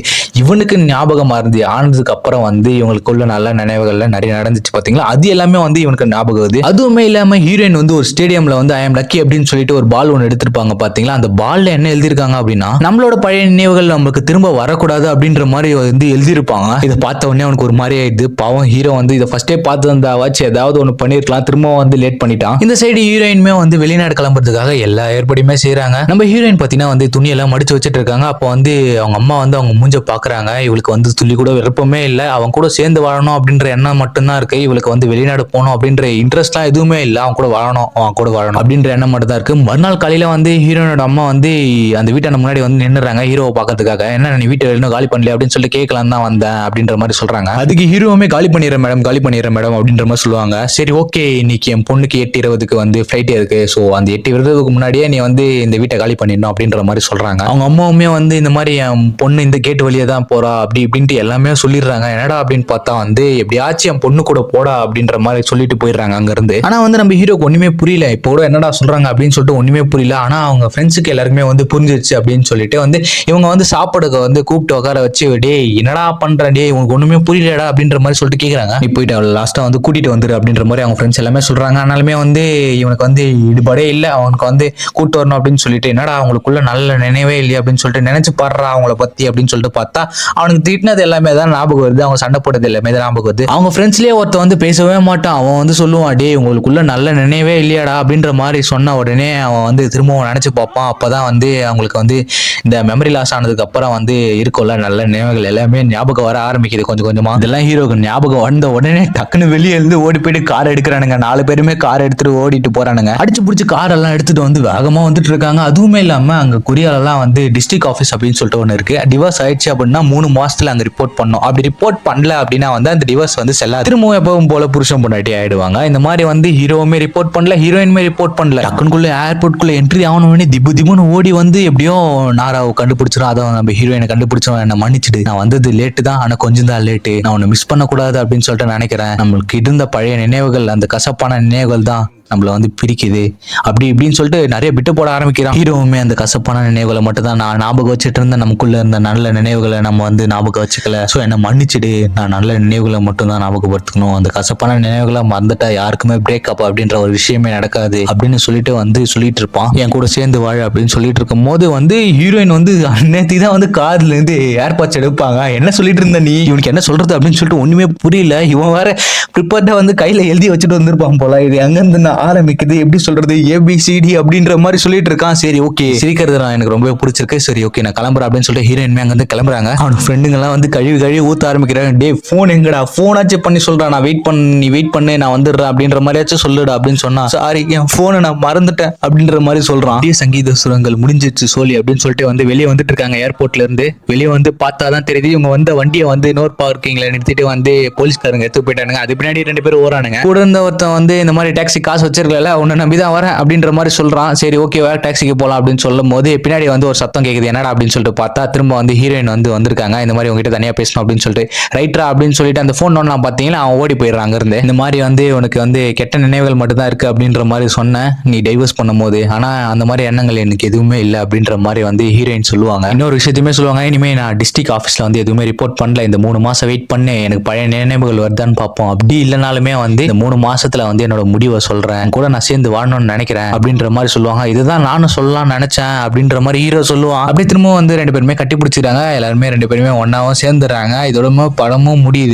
இவனுக்கு ஞாபகமா இருந்து ஆனதுக்கு அப்புறம் வந்து இவங்களுக்குள்ள நல்ல நினைவுகள்லாம் நிறைய நடந்துச்சு. பாத்தீங்களா அது எல்லாமே வந்து இவனுக்கு ஞாபகம் வருது. அதுவுமே இல்லாம ஹீரோயின் வந்து ஒரு ஸ்டேடியம்ல வந்து ஐ எம் லக்கி அப்படின்னு சொல்லிட்டு ஒரு பால் ஒன்று எடுத்திருப்பாங்க. பாத்தீங்களா அந்த பால் பால்ல என்ன எழுதியிருக்காங்க அப்படின்னா நம்மளோட பழைய நினைவுகள் நமக்கு திரும்ப வரக்கூடாது அப்படின்ற மாதிரி வந்து எழுதியிருப்பாங்க. இதை பார்த்த உடனே அவனுக்கு ஒரு மாதிரி ஆயிடுது. பாவம் ஹீரோ வந்து இதை ஃபர்ஸ்டே பார்த்து வந்தாச்சு ஏதாவது ஒன்று பண்ணிருக்கலாம். திரும்ப வந்து லேட் பண்ணிட்டான். இந்த சைடு ஹீரோயினுமே வந்து வெளிநாடு கிளம்புறதுக்காக எல்லா ஏற்பாடுமே செய்யறாங்க நம்ம ஹீரோயின் பார்த்தீங்கன்னா வந்து துணியெல்லாம் மடிச்சு வச்சுட்டு இருக்காங்க. அப்போ வந்து அவங்க அம்மா வந்து அவங்க மூஞ்ச பாக்குறாங்க. இவளுக்கு வந்து துளி கூட விருப்பமே இல்லை. அவன் கூட சேர்ந்து வாழணும் அப்படின்ற எண்ணம் மட்டும்தான் இருக்கு. இவளுக்கு வந்து வெளிநாடு போகணும் அப்படின்ற இன்ட்ரெஸ்ட்லாம் எதுவுமே இல்லை. அவன் கூட வாழணும் அவன் கூட வாழணும் அப்படின்ற எண்ணம் மட்டும் தான் இருக்கு. மறுநாள் காலையில வந்து ஹீரோயினோட அம்மா வந்து அந்த வீட்டான முன்னாடி வந்து நின்னுறாங்க ஹீரோவை பார்க்கறதுக்காக. என்ன நீ வீட்டை இன்னும் காலி பண்ணல அப்படின்னு சொல்லி கேட்கலாம் தான் வந்தேன் அப்படின்ற மாதிரி சொல்றாங்க. அதுக்கு ஹீரோவுமே காலி பண்ணிடுறேன் மேடம் காலி பண்ணிடுறேன் மேடம் அப்படின்ற மாதிரி சொல்லுவாங்க. சரி ஓகே இன்னைக்கு என் பொண்ணுக்கு எட்டு இருபதுக்கு வந்து ஃபிளைட் இருக்கு. ஸோ அந்த எட்டு இருபதுக்கு முன்னாடியே நீ வந்து இந்த வீட்டை காலி பண்ணிடணும் அப்படின்ற மாதிரி சொல்றாங்க. அவங்க அம்மாவுமே வந்து இந்த மாதிரி என் பொண்ணு இந்த கேட் வழியா தான் போறா அப்படி இப்படின்ட்டு எல்லாமே சொல்லிடுறாங்க. என்னடா அப்படின்னு பார்த்தா வந்து எப்படியாச்சும் என் பொண்ணு கூட போடா அப்படின்ற மாதிரி சொல்லிட்டு போயிடுறாங்க அங்க இருந்து ஆனா வந்து நம்ம ஹீரோக்கு ஒண்ணுமே புரியல. இப்போ கூட என்னடா சொல்றாங்க அப்படின்னு சொல்லிட்டு ஒண்ணுமே புரியல. ஆனா அவங்க ஃப்ரெண்ட்ஸுக்கு எல்லாருக்குமே வந்து புரிஞ்சிருச்சு அப்படின்னு சொல்லிட்டு வந்து இவங்க வந்து சாப்பாடுக்கு வந்து கூப்பிட்டு உட்கார வச்சு டே என்னடா பண்ற? டே உனக்கு ஒண்ணுமே புரியலடா அப்படின்ற மாதிரி சொல்லிட்டு கேக்குறாங்க. நீ போயிட்டு அவள் லாஸ்டா வந்து கூட்டிட்டு வந்துரு அப்படின்ற மாதிரி அவங்க ஃப்ரெண்ட்ஸ் எல்லாமே சொல்றாங்க. ஆனாலுமே வந்து இவனுக்கு வந்து ஈடுபாடே இல்லை. அவனுக்கு வந்து கூட்டு வரணும் அப்படின்னு சொல்லிட்டு என்னடா அவங்களுக்குள்ள நல்ல நினைவே இல்லையா? அப்படின்னு சொல்லிட்டு நினைச்சு பாடுறா அவங்கள பத்தி அப்படின்னு சொல்லிட்டு பார்த்தா அவனுக்கு திட்டினது எல்லாமே தான் ஞாபகம் வருது. அவங்க சண்டை போட்டது எல்லாமே தான் ஞாபகம் வருது. அவங்க ஃப்ரெண்ட்ஸ்லயே ஒருத்த வந்து பேசவே மாட்டான். அவன் வந்து சொல்லுவான் டே உங்களுக்குள்ள நல்ல நினைவே இல்லையாடா அப்படின்ற மாதிரி சொன்ன உடனே அவன் வந்து திரும்பவும் நினைச்சு பார்ப்பான். தான் வந்து அவங்களுக்கு வந்து இந்த மெமரி லாஸ் ஆனதுக்கு அப்புறம் வந்து இருக்கும்ல நல்ல நினைவுகள் எல்லாமே ஞாபகம் வர ஆரம்பிக்குது கொஞ்சம் கொஞ்சமா. இதெல்லாம் ஹீரோக்கு ஞாபகம் வந்த உடனே டக்குன்னு வெளியே இருந்து ஓடி போயிட்டு கார் எடுக்கிறானுங்க. நாலு பேருமே கார் எடுத்துட்டு ஓடிட்டு போறானுங்க. அடிச்சு பிடிச்சி கார் எல்லாம் எடுத்துட்டு வந்து வேகமா வந்துட்டு இருக்காங்க. அதுவுமே இல்லாம அங்க கொரியாலலாம் வந்து டிஸ்ட்ரிக்ட் ஆஃபீஸ் அப்படின்னு சொல்லிட்டு ஒன்று இருக்கு. டிவர்ஸ் ஆயிடுச்சு அப்படின்னா மூணு மாசத்துல அங்க ரிப்போர்ட் பண்ணோம் அப்படி ரிப்போர்ட் பண்ணல அப்படின்னா வந்து அந்த டிவர்ஸ் வந்து செல்லாது திரும்பவும் எப்பவும் போல புருஷன் பொண்டாட்டி ஆயிடுவாங்க. இந்த மாதிரி வந்து ஹீரோவுமே ரிப்போர்ட் பண்ணல ஹீரோயினுமே ரிப்போர்ட் பண்ணல. டக்குனுக்குள்ள ஏர்போர்ட்குள்ள என்ட்ரி ஆகணும்னு திபு திபுன்னு ஓடி வந்து எப்படியோ நாராவை கண்டுபிடிச்சிடும் அதை நம்ம ஹீரோயினை கண்டுபிடிச்சவன். என்ன மன்னிச்சிடு. நான் வந்தது லேட்டு தான். ஆனா கொஞ்சம் தான் லேட்டு நான் உன்னை மிஸ் பண்ணக்கூடாது அப்படின்னு சொல்லிட்டு நினைக்கிறேன். நம்மளுக்கு இருந்த பழைய நினைவுகள் அந்த கசப்பான நினைவுகள் தான். நம்மளை வந்து பிரிக்குது. அப்படி இப்படின்னு சொல்லிட்டு நிறைய விட்டு போட ஆரம்பிக்கிறான். ஹீரோவுமே அந்த கசப்பான நினைவுகளை மட்டும் தான் நான் ஞாபகம் வச்சுட்டு இருந்த நமக்குள்ள இருந்த நல்ல நினைவுகளை நம்ம வந்து ஞாபகம் வச்சுக்கல. ஸோ என்னை மன்னிச்சிடு. நான் நல்ல நினைவுகளை மட்டும் தான் ஞாபகப்படுத்திக்கணும் அந்த கசப்பான நினைவுகளை மறந்துட்டா யாருக்குமே பிரேக்கப் அப்படின்ற ஒரு விஷயமே நடக்காது அப்படின்னு சொல்லிட்டு வந்து சொல்லிட்டு இருப்பான். என் கூட சேர்ந்து வாழ அப்படின்னு சொல்லிட்டு இருக்கும் போது வந்து ஹீரோயின் வந்து அன்னைக்கு தான் வந்து கார்ல இருந்து ஏர்பாட்ஸ் எடுப்பாங்க. என்ன சொல்லிட்டு இருந்த நீ? இவனுக்கு என்ன சொல்றது அப்படின்னு சொல்லிட்டு ஒண்ணுமே புரியல. இவன் வேற ப்ரிப்பேர்டா வந்து கையில எழுதி வச்சுட்டு வந்திருப்பான் போல. இது எங்க இருந்து நான் ஆரம்பிக்குது. எப்படி சொல்றது? ஏபிசிடி அப்படின்ற மாதிரி சொல்லிட்டு இருக்கான். சரி ஓகே சிரிக்கிறது நான் எனக்கு ரொம்ப பிடிச்சிருக்கு. சரி ஓகே நான் கிளம்புறேன் அப்படின்னு சொல்லிட்டு ஹீரோயின் அங்க வந்து கிளம்புறாங்க. அவன் ஃப்ரெண்டுங்க எல்லாம் வந்து கழுவி கழுவி ஊத்த ஆரம்பிக்கிறாங்க. டே ஃபோன் எங்கடா? ஃபோனாச்சும் பண்ணி சொல்றான் நான் வெயிட் பண்ணி வெயிட் பண்ணு நான் வந்துடுறேன் அப்படின்ற மாதிரியாச்சும் சொல்லுடா அப்படின்னு சொன்னா சாரி என் போனை நான் மறந்துட்டேன் அப்படின்ற மாதிரி சொல்றான். அப்படியே சங்கீத சுரங்கள் முடிஞ்சிச்சு சோழி அப்படின்னு சொல்லிட்டு வந்து வெளியே வந்துட்டு இருக்காங்க ஏர்போர்ட்ல இருந்து. வெளியே வந்து பார்த்தா தான் தெரியுது. இவங்க வந்த வண்டியை வந்து நோர் பார்க்கிங்ல நிறுத்திட்டு வந்து போலீஸ்காரங்க எடுத்து போயிட்டானுங்க. அது பின்னாடி ரெண்டு பேரும் ஓரானுங்க கூட இருந்த ஒருத்தன் வந்து இந்த மாதிரி டாக்ஸி காசு வச்சிருக்கல உன்னை நம்பி தான் வரேன் அப்படின்ற மாதிரி சொல்றான். சரி ஓகே வேற டாக்ஸிக்கு போகலாம் அப்படின்னு சொல்லும் போது பின்னாடி வந்து ஒரு சத்தம் கேக்குது. என்னடா அப்படின்னு சொல்லிட்டு பார்த்தா திரும்ப வந்து ஹீரோயின் வந்து வந்திருக்காங்க. இந்த மாதிரி உங்ககிட்ட தனியா பேசணும் அப்படின்னு சொல்லிட்டு. ரைட்ரா அப்படின்னு சொல்லிட்டு அந்த ஃபோன் ஒன்றா பார்த்தீங்கன்னா அவன் ஓடி போயிடுறான் அங்கிருந்து. இந்த மாதிரி வந்து உனக்கு வந்து கெட்ட நினைவுகள் மட்டும் தான் இருக்கு அப்படின்ற மாதிரி சொன்னேன். நீ டைவர்ஸ் பண்ணும்போது. ஆனா அந்த மாதிரி எண்ணங்கள் எனக்கு எதுவுமே இல்லை அப்படின்ற மாதிரி வந்து ஹீரோயின் சொல்லுவாங்க. இன்னொரு விஷயத்தையுமே சொல்லுவாங்க. இனிமே நான் டிஸ்ட்ரிக்ட் ஆஃபீஸ்ல வந்து எதுவுமே ரிப்போர்ட் பண்ணல. இந்த மூணு மாசம் வெயிட் பண்ணு எனக்கு பழைய நினைவுகள் வருதான்னு பார்ப்போம். அப்படி இல்லைனாலுமே வந்து இந்த மூணு மாசத்துல வந்து என்னோட முடிவை சொல்றேன். போறேன் கூட நான் சேர்ந்து வாழணும்னு நினைக்கிறேன் அப்படின்ற மாதிரி சொல்லுவாங்க. இதுதான் நானும் சொல்லலாம்னு நினைச்சேன் அப்படின்ற மாதிரி ஹீரோ சொல்லுவான். அப்படியே திரும்பவும் வந்து ரெண்டு பேருமே கட்டி பிடிச்சிட்டாங்க எல்லாருமே ரெண்டு பேருமே ஒன்னாவும் சேர்ந்துடுறாங்க. இதோட படமும் முடியுது.